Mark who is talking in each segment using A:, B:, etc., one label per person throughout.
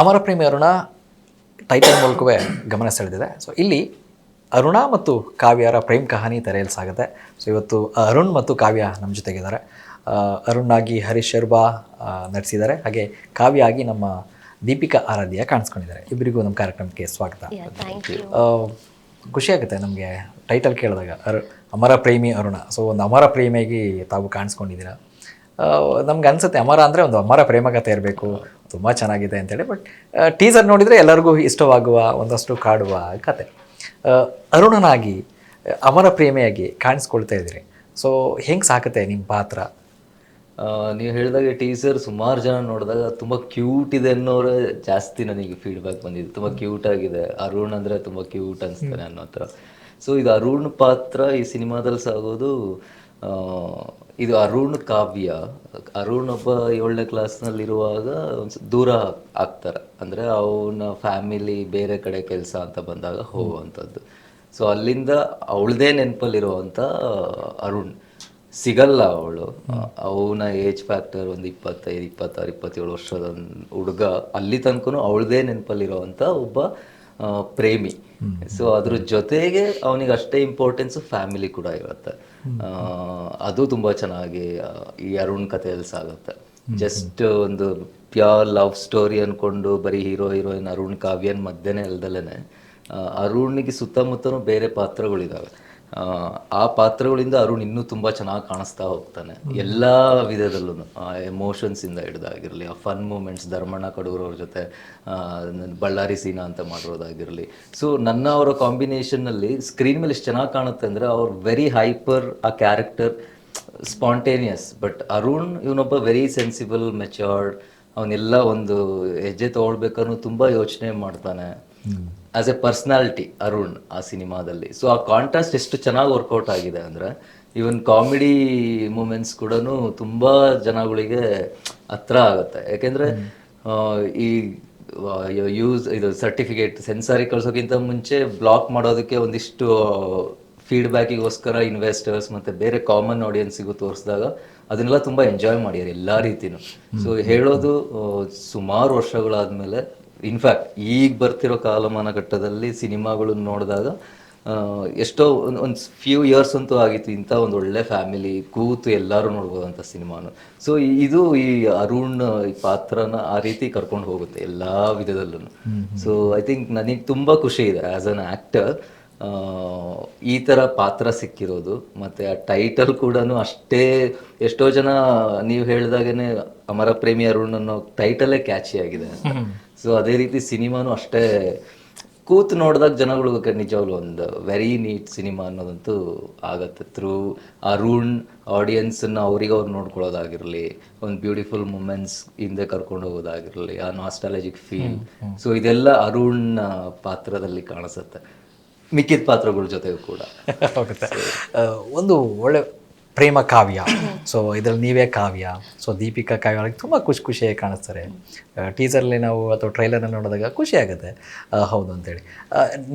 A: ಅಮರ ಪ್ರೇಮಿ ಅರುಣ ಟೈಟಲ್ ಮೂಲಕವೇ ಗಮನ ಸೆಳೆದಿದೆ. ಸೊ ಇಲ್ಲಿ ಅರುಣ ಮತ್ತು ಕಾವ್ಯರ ಪ್ರೇಮ್ ಕಹಾನಿ ತೆರೆಯಲು ಸಾಗುತ್ತೆ. ಸೊ ಇವತ್ತು ಅರುಣ್ ಮತ್ತು ಕಾವ್ಯ ನಮ್ಮ ಜೊತೆಗಿದ್ದಾರೆ. ಆಗಿ ಹರೀಶ್ ಶರ್ಬಾ ನಡೆಸಿದ್ದಾರೆ ನಟಿಸಿದ್ದಾರೆ. ಹಾಗೆ ಕಾವ್ಯ ಆಗಿ ನಮ್ಮ ದೀಪಿಕಾ ಆರಾಧ್ಯ ಕಾಣಿಸ್ಕೊಂಡಿದ್ದಾರೆ. ಇಬ್ಬರಿಗೂ ನಮ್ಮ ಕಾರ್ಯಕ್ರಮಕ್ಕೆ ಸ್ವಾಗತ. ಖುಷಿಯಾಗುತ್ತೆ ನಮಗೆ ಟೈಟಲ್ ಕೇಳಿದಾಗ. ಅರು ಅಮರ ಪ್ರೇಮಿ ಅರುಣ. ಸೊ ಒಂದು ಅಮರ ಪ್ರೇಮಿಯಾಗಿ ತಾವು ಕಾಣಿಸ್ಕೊಂಡಿದ್ದೀರಾ. ನಮ್ಗೆ ಅನ್ಸುತ್ತೆ ಅಮರ ಅಂದರೆ ಒಂದು ಅಮರ ಪ್ರೇಮ ಕಥೆ ಇರಬೇಕು. ತುಂಬ ಚೆನ್ನಾಗಿದೆ ಅಂತೇಳಿ ಬಟ್ ಟೀಸರ್ ನೋಡಿದರೆ ಎಲ್ಲರಿಗೂ ಇಷ್ಟವಾಗುವ ಒಂದಷ್ಟು ಕಾಡುವ ಕತೆ. ಅರುಣನಾಗಿ ಅಮರ ಪ್ರೇಮಿಯಾಗಿ ಕಾಣಿಸ್ಕೊಳ್ತಾ ಇದ್ದೀರಿ. ಸೊ ಹೆಂಗೆ ಸಾಕತ್ತೆ ನಿಮ್ಮ ಪಾತ್ರ?
B: ನೀವು ಹೇಳಿದಾಗ ಟೀಸರ್ ಸುಮಾರು ಜನ ನೋಡಿದಾಗ ತುಂಬ ಕ್ಯೂಟ್ ಇದೆ ಅನ್ನೋರ ಜಾಸ್ತಿ ನನಗೆ ಫೀಡ್ಬ್ಯಾಕ್ ಬಂದಿದೆ. ತುಂಬ ಕ್ಯೂಟ್ ಆಗಿದೆ. ಅರುಣ್ ಅಂದರೆ ತುಂಬ ಕ್ಯೂಟ್ ಅನಿಸ್ತಾನೆ ಅನ್ನೋ ಥರ ಸೊ ಇದು ಅರುಣ್ ಪಾತ್ರ ಈ ಸಿನಿಮಾದಲ್ಲಿ ಸಾಗೋದು ಇದು ಅರುಣ್ ಕಾವ್ಯ. ಅರುಣ್ ಒಬ್ಬ ಏಳನೇ ಕ್ಲಾಸ್ನಲ್ಲಿರುವಾಗ ದೂರ ಆಗ್ತಾರೆ. ಅಂದರೆ ಅವನ ಫ್ಯಾಮಿಲಿ ಬೇರೆ ಕಡೆ ಕೆಲಸ ಅಂತ ಬಂದಾಗ ಹೋಗುವಂಥದ್ದು. ಸೊ ಅಲ್ಲಿಂದ ಅವಳದೇ ನೆನಪಲ್ಲಿರುವಂಥ ಅರುಣ್. ಸಿಗಲ್ಲ ಅವಳು. ಅವನ ಏಜ್ ಫ್ಯಾಕ್ಟರ್ ಒಂದು ಇಪ್ಪತ್ತೈದು ಇಪ್ಪತ್ತಾರು ಇಪ್ಪತ್ತೇಳು ವರ್ಷದ ಹುಡುಗ ಅಲ್ಲಿ ತನಕನೂ ಅವಳದೇ ನೆನಪಲ್ಲಿರುವಂಥ ಒಬ್ಬ ಪ್ರೇಮಿ. ಸೊ ಅದ್ರ ಜೊತೆಗೆ ಅವನಿಗೆ ಅಷ್ಟೇ ಇಂಪಾರ್ಟೆನ್ಸ್ ಫ್ಯಾಮಿಲಿ ಕೂಡ ಇರುತ್ತೆ. ಅದು ತುಂಬಾ ಚೆನ್ನಾಗಿ ಈ ಅರುಣ್ ಕಥೆಯಲ್ಲಿ ಸಾಗುತ್ತೆ. ಜಸ್ಟ್ ಒಂದು ಪ್ಯೂರ್ ಲವ್ ಸ್ಟೋರಿ ಅನ್ಕೊಂಡು ಬರೀ ಹೀರೋ ಹೀರೋಯಿನ್ ಅರುಣ್ ಕಾವ್ಯನ್ ಮಧ್ಯನೇ ಅಲ್ದಲೇನೆ ಅರುಣ್ಗೆ ಸುತ್ತಮುತ್ತಲೂ ಬೇರೆ ಪಾತ್ರಗಳಿದಾವೆ. ಆ, ಪಾತ್ರಗಳಿಂದ ಅರುಣ್ ಇನ್ನೂ ತುಂಬಾ ಚೆನ್ನಾಗಿ ಕಾಣಿಸ್ತಾ ಹೋಗ್ತಾನೆ. ಎಲ್ಲ ವಿಧದಲ್ಲೂ ಆ ಎಮೋಷನ್ಸ್ ಇಂದ ಹಿಡ್ದಾಗಿರ್ಲಿ ಆ ಫನ್ ಮೂಮೆಂಟ್ಸ್ ಧರ್ಮಣ್ಣ ಕಡೂರವ್ರ ಜೊತೆ ಬಳ್ಳಾರಿ ಸೀನಾ ಅಂತ ಮಾಡಿರೋದಾಗಿರ್ಲಿ. ಸೊ ನನ್ನ ಅವರ ಕಾಂಬಿನೇಷನ್ ಅಲ್ಲಿ ಸ್ಕ್ರೀನ್ ಮೇಲೆ ಎಷ್ಟು ಚೆನ್ನಾಗಿ ಕಾಣುತ್ತೆ ಅಂದ್ರೆ ಅವ್ರ ವೆರಿ ಹೈಪರ್ ಆ ಕ್ಯಾರೆಕ್ಟರ್ ಸ್ಪಾಂಟೇನಿಯಸ್ ಬಟ್ ಅರುಣ್ ಇವನೊಬ್ಬ ವೆರಿ ಸೆನ್ಸಿಬಲ್ ಮೆಚೋರ್ಡ್ ಅವನೆಲ್ಲ ಒಂದು ಹೆಜ್ಜೆ ತಗೊಳ್ಬೇಕಾದ್ರೂ ತುಂಬಾ ಯೋಚನೆ ಮಾಡ್ತಾನೆ. ಆಸ್ ಎ ಪರ್ಸ್ನಾಲಿಟಿ ಅರುಣ್ ಆ ಸಿನಿಮಾದಲ್ಲಿ. ಸೊ ಆ ಕಾಂಟ್ರಾಸ್ಟ್ ಎಷ್ಟು ಚೆನ್ನಾಗಿ ವರ್ಕೌಟ್ ಆಗಿದೆ ಅಂದರೆ ಇವನ್ ಕಾಮಿಡಿ ಮೂಮೆಂಟ್ಸ್ ಕೂಡ ತುಂಬ ಜನಗಳಿಗೆ ಹತ್ರ ಆಗುತ್ತೆ. ಯಾಕೆಂದ್ರೆ ಈ ಯೂಸ್ ಇದು ಸರ್ಟಿಫಿಕೇಟ್ ಸೆನ್ಸಾರಿ ಕಳ್ಸೋಕ್ಕಿಂತ ಮುಂಚೆ ಬ್ಲಾಕ್ ಮಾಡೋದಕ್ಕೆ ಒಂದಿಷ್ಟು ಫೀಡ್ಬ್ಯಾಕಿಗೋಸ್ಕರ ಇನ್ವೆಸ್ಟರ್ಸ್ ಮತ್ತೆ ಬೇರೆ ಕಾಮನ್ ಆಡಿಯನ್ಸಿಗೂ ತೋರಿಸಿದಾಗ ಅದನ್ನೆಲ್ಲ ತುಂಬ ಎಂಜಾಯ್ ಮಾಡ್ಯಾರ ಎಲ್ಲ ರೀತಿನೂ. ಸೊ ಹೇಳೋದು ಸುಮಾರು ವರ್ಷಗಳಾದ್ಮೇಲೆ ಇನ್ಫ್ಯಾಕ್ಟ್ ಈಗ ಬರ್ತಿರೋ ಕಾಲಮಾನ ಘಟ್ಟದಲ್ಲಿ ಸಿನಿಮಾಗಳನ್ನ ನೋಡಿದಾಗ ಎಷ್ಟೋ ಒಂದು ಫ್ಯೂ ಇಯರ್ಸ್ ಅಂತೂ ಆಗಿತ್ತು ಇಂಥ ಒಂದು ಒಳ್ಳೆ ಫ್ಯಾಮಿಲಿ ಕೂತು ಎಲ್ಲರೂ ನೋಡ್ಬೋದಂಥ ಸಿನಿಮಾನು. ಸೊ ಇದು ಈ ಅರುಣ್ ಈ ಪಾತ್ರನ ಆ ರೀತಿ ಕರ್ಕೊಂಡು ಹೋಗುತ್ತೆ ಎಲ್ಲ ವಿಧದಲ್ಲೂ ಸೊ ಐ ಥಿಂಕ್ ನನಗೆ ತುಂಬ ಖುಷಿ ಇದೆ ಆ್ಯಸ್ ಅನ್ ಆ್ಯಕ್ಟರ್ ಈ ಥರ ಪಾತ್ರ ಸಿಕ್ಕಿರೋದು ಮತ್ತೆ ಆ ಟೈಟಲ್ ಕೂಡ ಅಷ್ಟೇ ಎಷ್ಟೋ ಜನ ನೀವು ಹೇಳಿದಾಗನೇ ಅಮರ ಪ್ರೇಮಿ ಅರುಣ್ ಅನ್ನೋ ಟೈಟಲೇ ಕ್ಯಾಚಿ ಆಗಿದೆ ಸೊ ಅದೇ ರೀತಿ ಸಿನಿಮಾನು ಅಷ್ಟೇ ಕೂತು ನೋಡಿದಾಗ ಜನಗಳು ನಿಜವಾಗ್ಲು ಒಂದು ವೆರಿ ನೀಟ್ ಸಿನಿಮಾ ಅನ್ನೋದಂತೂ ಆಗತ್ತೆ. ಥ್ರೂ ಅರುಣ್ ಆಡಿಯನ್ಸನ್ನು ಅವ್ರಿಗೆ ಅವ್ರು ನೋಡ್ಕೊಳ್ಳೋದಾಗಿರಲಿ ಒಂದು ಬ್ಯೂಟಿಫುಲ್ ಮೂಮೆಂಟ್ಸ್ ಹಿಂದೆ ಕರ್ಕೊಂಡು ಹೋಗೋದಾಗಿರಲಿ ಆ ನಾಸ್ಟಾಲಜಿಕ್ ಫೀಲ್ ಸೊ ಇದೆಲ್ಲ ಅರುಣ್ ಪಾತ್ರದಲ್ಲಿ ಕಾಣಿಸುತ್ತೆ. ಮಿಕ್ಕಿದ ಪಾತ್ರಗಳ ಜೊತೆಗೂ ಕೂಡ.
A: ಒಂದು ಒಳ್ಳೆ ಪ್ರೇಮ ಕಾವ್ಯ. ಸೊ ಇದರಲ್ಲಿ ನೀವೇ ಕಾವ್ಯ. ಸೊ ದೀಪಿಕಾ ಕಾವ್ಯ ಅವ್ರಿಗೆ ತುಂಬ ಖುಷಿ ಖುಷಿಯಾಗಿ ಕಾಣಿಸ್ತಾರೆ. ಟೀಸರ್ಲಿ ನಾವು ಅಥವಾ ಟ್ರೈಲರ್ನಲ್ಲಿ ನೋಡಿದಾಗ ಖುಷಿ ಆಗುತ್ತೆ. ಹೌದು ಅಂತೇಳಿ.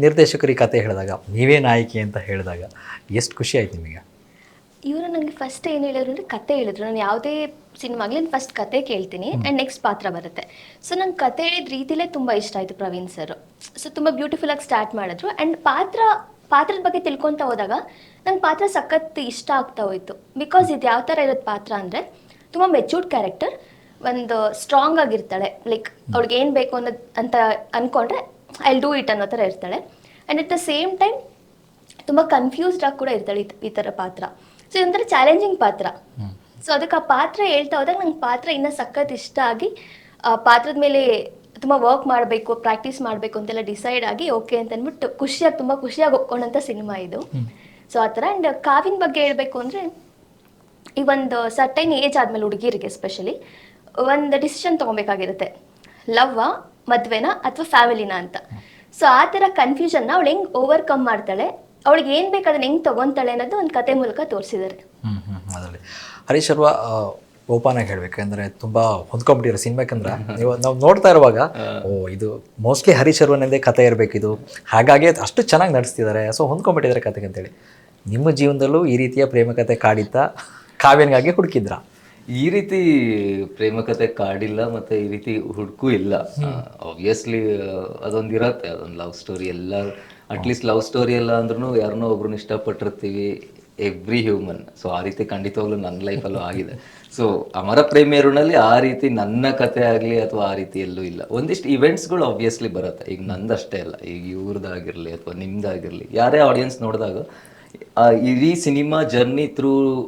A: ನಿರ್ದೇಶಕರಿಗೆ ನಿರ್ದೇಶಕರು ಈ ಕತೆ ಹೇಳಿದಾಗ ನೀವೇ ನಾಯಕಿ ಅಂತ ಹೇಳಿದಾಗ ಎಷ್ಟು ಖುಷಿ ಆಯ್ತು ನಿಮಗೆ?
C: ಇವರು ನನಗೆ ಫಸ್ಟ್ ಏನು ಹೇಳಿದ್ರು ಅಂದರೆ ಕತೆ ಹೇಳಿದ್ರು. ನಾನು ಯಾವುದೇ ಸಿನಿಮಾಗ್ಲಿ ಫಸ್ಟ್ ಕತೆ ಕೇಳ್ತೀನಿ ಆ್ಯಂಡ್ ನೆಕ್ಸ್ಟ್ ಪಾತ್ರ ಬರುತ್ತೆ. ಸೊ ನಂಗೆ ಕತೆ ಹೇಳಿದ ರೀತಿಲೇ ತುಂಬ ಇಷ್ಟ ಆಯಿತು ಪ್ರವೀಣ್ ಸರ್. ಸೊ ತುಂಬ ಬ್ಯೂಟಿಫುಲ್ಲಾಗಿ ಸ್ಟಾರ್ಟ್ ಮಾಡಿದ್ರು. ಆ್ಯಂಡ್ ಪಾತ್ರ ಪಾತ್ರದ ಬಗ್ಗೆ ತಿಳ್ಕೊತಾ ಹೋದಾಗ ನಂಗೆ ಪಾತ್ರ ಸಖತ್ ಇಷ್ಟ ಆಗ್ತಾ ಹೋಯ್ತು. ಬಿಕಾಸ್ ಇದು ಯಾವ ಥರ ಇರೋದು ಪಾತ್ರ ಅಂದರೆ ತುಂಬ ಮೆಚೂರ್ಡ್ ಕ್ಯಾರೆಕ್ಟರ್ ಒಂದು ಸ್ಟ್ರಾಂಗ್ ಆಗಿರ್ತಾಳೆ. ಲೈಕ್ ಅವ್ಳಿಗೆ ಏನು ಬೇಕು ಅನ್ನೋದು ಅಂತ ಅಂದ್ಕೊಂಡ್ರೆ ಐ ಡೂ ಇಟ್ ಅನ್ನೋ ಥರ ಇರ್ತಾಳೆ. And at the same time ತುಂಬ ಕನ್ಫ್ಯೂಸ್ಡ್ ಆಗಿ ಕೂಡ ಇರ್ತಾಳೆ ಈ- ಈ ಥರ ಪಾತ್ರ. ಸೊ ಇದೊಂಥರ ಚಾಲೆಂಜಿಂಗ್ ಪಾತ್ರ. ಸೊ ಅದಕ್ಕೆ ಆ ಪಾತ್ರ ಹೇಳ್ತಾ ಹೋದಾಗ ನಂಗೆ ಪಾತ್ರ ಇನ್ನೂ ಸಖತ್ ಇಷ್ಟ ಆಗಿ ಆ ಪಾತ್ರದ ಮೇಲೆ ತುಂಬ ವರ್ಕ್ ಮಾಡಬೇಕು ಪ್ರಾಕ್ಟೀಸ್ ಮಾಡಬೇಕು ಅಂತೆಲ್ಲ ಡಿಸೈಡ್ ಆಗಿ ಓಕೆ ಅಂತ ಅಂದ್ಬಿಟ್ಟು ಖುಷಿಯಾಗಿ ತುಂಬ ಖುಷಿಯಾಗಿ ಒಪ್ಕೊಂಡಂಥ ಸಿನಿಮಾ ಇದು. ಸೊ ಆ ಥರ ಆ್ಯಂಡ್ ಕಾವಿನ ಬಗ್ಗೆ ಹೇಳಬೇಕು ಅಂದರೆ ಈ ಒಂದು ಸರ್ಟೈನ್ ಏಜ್ ಆದಮೇಲೆ ಹುಡುಗಿರಿಗೆ ಎಸ್ಪೆಷಲಿ ಒಂದು ಡಿಸಿಷನ್ ತೊಗೊಬೇಕಾಗಿರುತ್ತೆ. ಲವ್ವಾ ಮದ್ವೆನಾ ಅಥವಾ ಫ್ಯಾಮಿಲಿನಾ ಅಂತ. ಸೊ ಆ ಥರ ಕನ್ಫ್ಯೂಷನ್ನ ಅವಳು ಹೆಂಗೆ ಓವರ್ಕಮ್ ಮಾಡ್ತಾಳೆ ಅವಳಿಗೆ ಏನು ಬೇಕು ಅದನ್ನು ಹೆಂಗೆ ತೊಗೊತಾಳೆ ಅನ್ನೋದು ಒಂದು ಕತೆ ಮೂಲಕ ತೋರಿಸಿದ್ದಾರೆ
A: ಹರೀಶ್ ಶರ್ವಾ ಓಪನಾಗಿ ಹೇಳ್ಬೇಕಂದ್ರೆ ತುಂಬ ಹೊಂದ್ಕೊಂಡ್ಬಿಟ್ಟಿರೋ ಸಿನಿಮಾಕಂದ್ರೆ ನೀವು ನಾವು ನೋಡ್ತಾ ಇರುವಾಗ ಓ ಇದು ಮೋಸ್ಟ್ಲಿ ಹರೀಶ್ ಶರ್ವನಂದೇ ಕತೆ ಇರಬೇಕು ಇದು. ಹಾಗಾಗಿ ಅಷ್ಟು ಚೆನ್ನಾಗಿ ನಡೆಸ್ತಿದ್ದಾರೆ ಸೊ ಹೊಂದ್ಕೊಂಡ್ಬಿಟ್ಟಿದ್ದಾರೆ ಕತೆಗೆ ಅಂತೇಳಿ. ನಿಮ್ಮ ಜೀವನದಲ್ಲೂ ಈ ರೀತಿಯ ಪ್ರೇಮ ಕತೆ ಕಾಡಿತ್ತ ಕಾವ್ಯನಿಗಾಗಿ ಹುಡುಕಿದ್ರ?
B: ಈ ರೀತಿ ಪ್ರೇಮ ಕತೆ ಕಾಡಿಲ್ಲ ಮತ್ತೆ ಈ ರೀತಿ ಹುಡುಕು ಇಲ್ಲ. ಆಬ್ವಿಯಸ್ಲಿ ಅದೊಂದಿರತ್ತೆ ಅದೊಂದು ಲವ್ ಸ್ಟೋರಿ ಎಲ್ಲ ಅಟ್ಲೀಸ್ಟ್ ಲವ್ ಸ್ಟೋರಿ ಎಲ್ಲ ಅಂದ್ರೂ ಯಾರನ್ನೋ ಒಬ್ರನ್ನ ಇಷ್ಟಪಟ್ಟಿರ್ತೀವಿ ಎವ್ರಿ ಹ್ಯೂಮನ್ ಸೊ ಆ ರೀತಿ ಖಂಡಿತವಾಗ್ಲೂ ನನ್ನ ಲೈಫಲ್ಲೂ ಆಗಿದೆ. ಸೊ ಅಮರ ಪ್ರೇಮಿಯರುನಲ್ಲಿ ಆ ರೀತಿ ನನ್ನ ಕತೆ ಆಗಲಿ ಅಥವಾ ಆ ರೀತಿಯಲ್ಲೂ ಇಲ್ಲ. ಒಂದಿಷ್ಟು ಇವೆಂಟ್ಸ್ಗಳು ಆಬ್ವಿಯಸ್ಲಿ ಬರುತ್ತೆ. ಈಗ ನಂದಷ್ಟೇ ಅಲ್ಲ. ಈಗ ಇವ್ರದ್ದಾಗಿರಲಿ ಅಥವಾ ನಿಮ್ದಾಗಿರಲಿ. ಯಾರೇ ಆಡಿಯನ್ಸ್ ನೋಡಿದಾಗ ಇಡೀ ಸಿನಿಮಾ ಜರ್ನಿ ಥ್ರೂ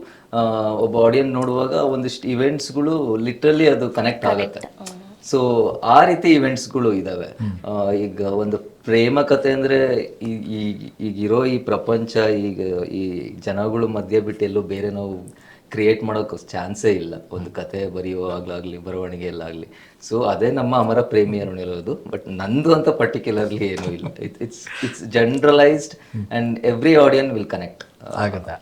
B: ಒಬ್ಬ ಆಡಿಯನ್ಸ್ ನೋಡುವಾಗ ಒಂದಿಷ್ಟು ಇವೆಂಟ್ಸ್ಗಳು ಲಿಟ್ರಲಿ ಅದು ಕನೆಕ್ಟ್ ಆಗುತ್ತೆ. ಸೊ ಆ ರೀತಿ ಇವೆಂಟ್ಸ್ಗಳು ಇದಾವೆ. ಈಗ ಒಂದು ಪ್ರೇಮ ಕತೆ ಅಂದ್ರೆ ಈ- ಈ- ಈಗಿರೋ ಈ ಪ್ರಪಂಚ ಈಗ ಈ ಜನಗಳು ಮಧ್ಯೆ ಬಿಟ್ಟು ಎಲ್ಲೂ ಬೇರೆ ನಾವು ಕ್ರಿಯೇಟ್ ಮಾಡೋಕೆ ಚಾನ್ಸೇ ಇಲ್ಲ. ಒಂದು ಕತೆ ಬರೆಯುವಾಗಲಾಗಲಿ ಬರವಣಿಗೆ ಎಲ್ಲಾಗ್ಲಿ ಸೊ ಅದೇ ನಮ್ಮ ಅಮರ ಪ್ರೇಮಿಯರು ಬಟ್ ನಂದು ಅಂತ ಪರ್ಟಿಕ್ಯುಲರ್ಲಿ ಏನೂ ಇಲ್ಲ. It's it's generalised and every audience will connect
A: ಆಗುತ್ತೆ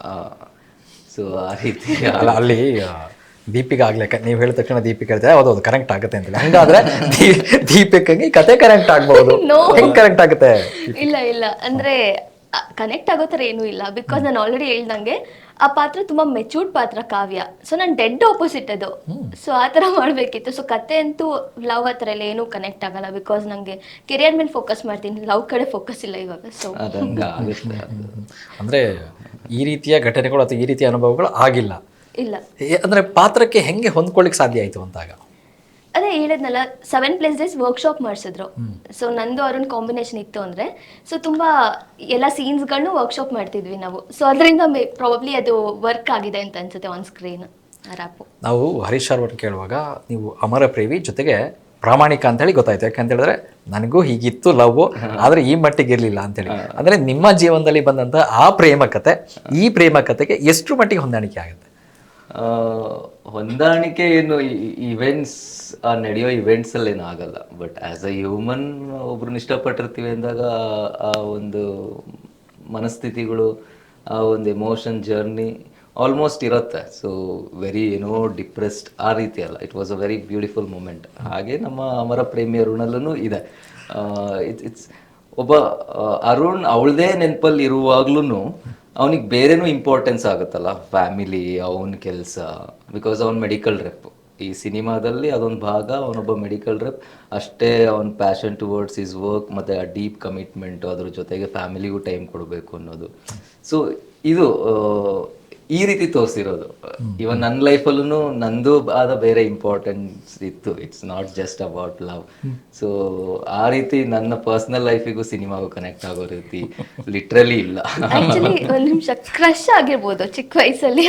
B: ಸೊ ಆ ರೀತಿ.
A: ಅಲ್ಲಿ ದೀಪಿಗೆ ದೀಪಿಕಾ ಆಗ್ಲೇ ನೀವು ಹೇಳಿದ ತಕ್ಷಣ ದೀಪಿಗೆ ಹೇಳ್ತಾರೆ ಅದು ಅದು ಕನೆಕ್ಟ್ ಆಗುತ್ತೆ ಅಂತ ಹಂಗಾದ್ರೆ ದೀಪಿಕಂಗೆ ಕತೆ ಕನೆಕ್ಟ್ ಆಗ್ಬಹುದು. ಹೆಂಗ್ ಕನೆಕ್ಟ್ ಆಗುತ್ತೆ?
C: ಇಲ್ಲ ಇಲ್ಲ. ಅಂದ್ರೆ ಕನೆಕ್ಟ್ ಆಗೋ ಥರ ಏನೂ ಇಲ್ಲ. ಬಿಕಾಸ್ ನಾನು ಆಲ್ರೆಡಿ ಹೇಳ್ದಂಗೆ ಆ ಪಾತ್ರ ತುಂಬಾ ಮೆಚೂರ್ಡ್ ಪಾತ್ರ ಕಾವ್ಯ. ಸೊ ನಾನು ಡೆಡ್ ಆಪೋಸಿಟ್ ಅದು. ಸೊ ಆ ಥರ ಮಾಡಬೇಕಿತ್ತು. ಸೊ ಕತೆ ಅಂತೂ ಲವ್ ಹತ್ರ ಥರ ಎಲ್ಲ ಏನೂ ಕನೆಕ್ಟ್ ಆಗಲ್ಲ ಬಿಕಾಸ್ ನನಗೆ ಕೆರಿಯರ್ ಮೇಲೆ ಫೋಕಸ್ ಮಾಡ್ತೀನಿ. ಲವ್ ಕಡೆ ಫೋಕಸ್ ಇಲ್ಲ ಇವಾಗ. ಸೊ
A: ಅಂದ್ರೆ ಈ ರೀತಿಯ ಘಟನೆಗಳು ಅಥವಾ ಈ ರೀತಿಯ ಅನುಭವಗಳು ಆಗಿಲ್ಲ.
C: ಇಲ್ಲ.
A: ಅಂದ್ರೆ ಪಾತ್ರಕ್ಕೆ ಹೆಂಗೆ ಹೊಂದ್ಕೊಳ್ಳಿಕ್ ಸಾಧ್ಯ ಆಯ್ತು ಅಂತಾಗ?
C: ಅದೇ ಹೇಳಿದ್ನಲ್ಲ ಸೆವೆನ್ ಪ್ಲಸ್ ಡೇಸ್ ವರ್ಕ್ಶಾಪ್ ಮಾಡಿಸಿದ್ರು. ಸೊ ನಂದು ಅರುಣ್ ಕಾಂಬಿನೇಷನ್ ಇತ್ತು ಅಂದ್ರೆ ಸೊ ತುಂಬಾ ಎಲ್ಲ ಸೀನ್ಸ್ಗಳನ್ನೂ ವರ್ಕ್ಶಾಪ್ ಮಾಡ್ತಿದ್ವಿ ನಾವು. ಸೊ ಅದರಿಂದ ಪ್ರಾಬಬ್ಲಿ ಅದು ವರ್ಕ್ ಆಗಿದೆ ಅಂತ ಅನ್ಸುತ್ತೆ ಆನ್ ಸ್ಕ್ರೀನ್ ರ್ಯಾಪು
A: ನಾವು ಹರೀಶ್ ಅವ್ರನ್ನ ಕೇಳುವಾಗ ನೀವು ಅಮರ ಪ್ರೇವಿ ಜೊತೆಗೆ ಪ್ರಾಮಾಣಿಕ ಅಂತ ಹೇಳಿ ಗೊತ್ತಾಯ್ತು ಯಾಕಂತ ಹೇಳಿದ್ರೆ ನನಗೂ ಹೀಗಿತ್ತು ಲವ್ ಆದ್ರೆ ಈ ಮಟ್ಟಿಗೆ ಇರಲಿಲ್ಲ ಅಂತೇಳಿ ಅಂದ್ರೆ ನಿಮ್ಮ ಜೀವನದಲ್ಲಿ ಬಂದಂತ ಆ ಪ್ರೇಮ ಕತೆ ಈ ಪ್ರೇಮ ಕತೆಗೆ ಎಷ್ಟು ಮಟ್ಟಿಗೆ ಹೊಂದಾಣಿಕೆ ಆಗುತ್ತೆ?
B: ಆ, ಹೊಂದಾಣಿಕೆ ಏನು ಇವೆಂಟ್ಸ್ ಆ ನಡೆಯೋ ಇವೆಂಟ್ಸ್ ಅಲ್ಲಿ ಏನು ಆಗಲ್ಲ. ಬಟ್ ಆಸ್ ಅ ಹ್ಯೂಮನ್ ಒಬ್ರನ್ನ ಇಷ್ಟಪಟ್ಟಿರ್ತೀವಿ ಅಂದಾಗ ಆ- ಒಂದು ಮನಸ್ಥಿತಿಗಳು, ಆ ಒಂದು ಎಮೋಷನ್ ಜರ್ನಿ ಆಲ್ಮೋಸ್ಟ್ ಇರುತ್ತೆ. ಸೊ ವೆರಿ ಏನೋ ಡಿಪ್ರೆಸ್ಡ್ ಆ ರೀತಿ ಅಲ್ಲ. It was a very beautiful moment ಹಾಗೆ ನಮ್ಮ ಅಮರ ಪ್ರೇಮಿ ಅರುಣಲ್ಲೂ ಇದೆ. ಇಟ್ಸ್ ಒಬ್ಬ ಅರುಣ್ ಅವಳದೇ ನೆನಪಲ್ಲಿ ಇರುವಾಗ್ಲೂ ಅವನಿಗೆ ಬೇರೆನೂ ಇಂಪಾರ್ಟೆನ್ಸ್ ಆಗುತ್ತಲ್ಲ? ಫ್ಯಾಮಿಲಿ ಅವನ ಕೆಲಸ ಬಿಕಾಸ್ ಅವ್ನು ಮೆಡಿಕಲ್ ರೆಪ್ ಈ ಸಿನಿಮಾದಲ್ಲಿ ಅದೊಂದು ಭಾಗ, ಅವನೊಬ್ಬ ಮೆಡಿಕಲ್ ರೆಪ್ ಅಷ್ಟೇ ಅವನ ಪ್ಯಾಷನ್ ಟುವರ್ಡ್ಸ್ ಈಸ್ ವರ್ಕ್ ಮತ್ತು ಆ ಡೀಪ್ ಕಮಿಟ್ಮೆಂಟು ಅದ್ರ ಜೊತೆಗೆ ಫ್ಯಾಮಿಲಿಗೂ ಟೈಮ್ ಕೊಡಬೇಕು ಅನ್ನೋದು. ಸೊ ಇದು ಈ ರೀತಿ ತೋರಿಸಿರೋದು. ಇವನ್ ನನ್ನ ಲೈಫಲ್ಲೂ ನಂದು ಆದ ಬೇರೆ ಇಂಪಾರ್ಟೆನ್ಸ್ ಇತ್ತು. It's not just about love so ಆ ರೀತಿ ನನ್ನ ಪರ್ಸನಲ್ ಲೈಫಿಗೂ ಸಿನಿಮಾಗೂ ಕನೆಕ್ಟ್ ಆಗೋ ರೀತಿ ಲಿಟ್ರಲಿ ಇಲ್ಲ.
C: ಆಕ್ಚುಲಿ ಒಂದ್ ನಿಮಿಷ ಕ್ರಶ್ ಆಗಿರ್ಬೋದು ಚಿಕ್ಕ ವಯಸ್ಸಲ್ಲಿ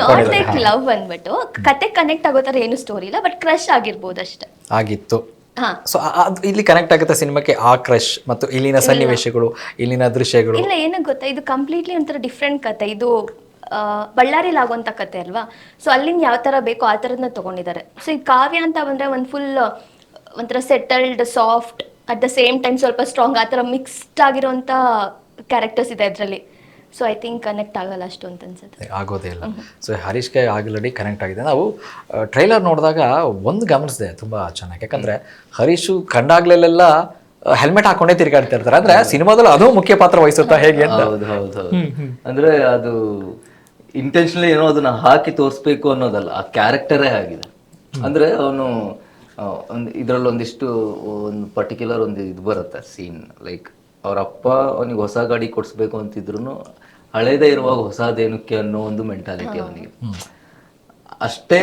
C: ನಾಟ್ ಲೈಕ್ ಲವ್ ಬಂದ್ಬಿಟ್ಟು ಕತೆ ಕನೆಕ್ಟ್ ಆಗೋ ಥರ ಏನು ಸ್ಟೋರಿ ಇಲ್ಲ ಬಟ್ ಕ್ರಶ್ ಆಗಿರ್ಬೋದು ಅಷ್ಟೇ.
A: ಆಗಿತ್ತು. ಸೊ ಇಲ್ಲಿ ಕನೆಕ್ಟ್ ಆಗುತ್ತೆ ಸಿನಿಮಾಕ್ಕೆ ಆ ಕ್ರಶ್ ಮತ್ತು ಇಲ್ಲಿನ ಸನ್ನಿವೇಶಗಳು ಇಲ್ಲಿನ ದೃಶ್ಯಗಳು.
C: ಇಲ್ಲ ಏನಕ್ಕೆ ಗೊತ್ತಾ? ಇದು ಕಂಪ್ಲೀಟ್ಲಿ ಒಂಥರ ಡಿಫ್ರೆಂಟ್ ಕತೆ. ಇದು ಬಳ್ಳಾರಿಲಿ ಆಗುವಂತ ಕತೆ ಅಲ್ವಾ? ಸೊ ಅಲ್ಲಿಂದ ಯಾವ ತರ ಬೇಕೋ ಆ ತರದನ್ನ ತಗೊಂಡಿದ್ದಾರೆ. ಸೊ ಈ ಕಾವ್ಯ ಅಂತ ಬಂದ್ರೆ ಒಂದು ಫುಲ್ ಒಂಥರ settled soft at the same time ಸ್ವಲ್ಪ ಸ್ಟ್ರಾಂಗ್ ಆ ತರ ಮಿಕ್ಸ್ಡ್ ಆಗಿರುವಂತ ಕ್ಯಾರೆಕ್ಟರ್ಸ್ ಇದೆ ಅದರಲ್ಲಿ. ಸೊ ಐ ಥಿಂಕ್ ಕನೆಕ್ಟ್ ಆಗಲ್ಲ ಅಷ್ಟು ಅಂತ ಅನ್ಸುತ್ತೆ.
A: ಆಗೋದೇ ಇಲ್ಲ. ಸೊ ಹರೀಶ್ಗೆ ಆಲ್ರೆಡಿ ಕನೆಕ್ಟ್ ಆಗಿದೆ. ನಾವು ಟ್ರೈಲರ್ ನೋಡಿದಾಗ ಒಂದು ಗಮನಿಸಿದೆ ತುಂಬ ಚೆನ್ನಾಗಿ. ಯಾಕಂದ್ರೆ ಹರೀಶು ಕಂಡಾಗ್ಲೆಲ್ಲ ಹೆಲ್ಮೆಟ್ ಹಾಕೊಂಡೇ ತಿರುಗಾಡ್ತಾ ಇರ್ತಾರೆ. ಅಂದ್ರೆ ಸಿನಿಮಾದಲ್ಲಿ ಅದು ಮುಖ್ಯ ಪಾತ್ರ ವಹಿಸುತ್ತಾ ಹೇಗೆ ಅಂತ.
B: ಹೌದು ಹೌದು ಹೌದು. ಅಂದ್ರೆ ಅದು ಇಂಟೆನ್ಷನಲಿ ಏನೋ ಅದನ್ನ ಹಾಕಿ ತೋರಿಸ್ಬೇಕು ಅನ್ನೋದಲ್ಲ ಆ ಕ್ಯಾರೆಕ್ಟರೇ ಆಗಿದೆ. ಅಂದ್ರೆ ಅವನು ಒಂದು ಇದ್ರಲ್ಲಿ ಒಂದಿಷ್ಟು ಒಂದು ಪರ್ಟಿಕ್ಯುಲರ್ ಒಂದು ಇದು ಬರುತ್ತೆ ಸೀನ್ ಲೈಕ್ ಅವ್ರ ಅಪ್ಪ ಅವನಿಗೆ ಹೊಸ ಗಾಡಿ ಕೊಡಿಸ್ಬೇಕು ಅಂತಿದ್ರು ಹಳೇದೇ ಇರುವಾಗ ಹೊಸದೇನಕ್ಕೆ ಅನ್ನೋ ಒಂದು ಮೆಂಟಾಲಿಟಿ ಅವನಿಗೆ. ಅಷ್ಟೇ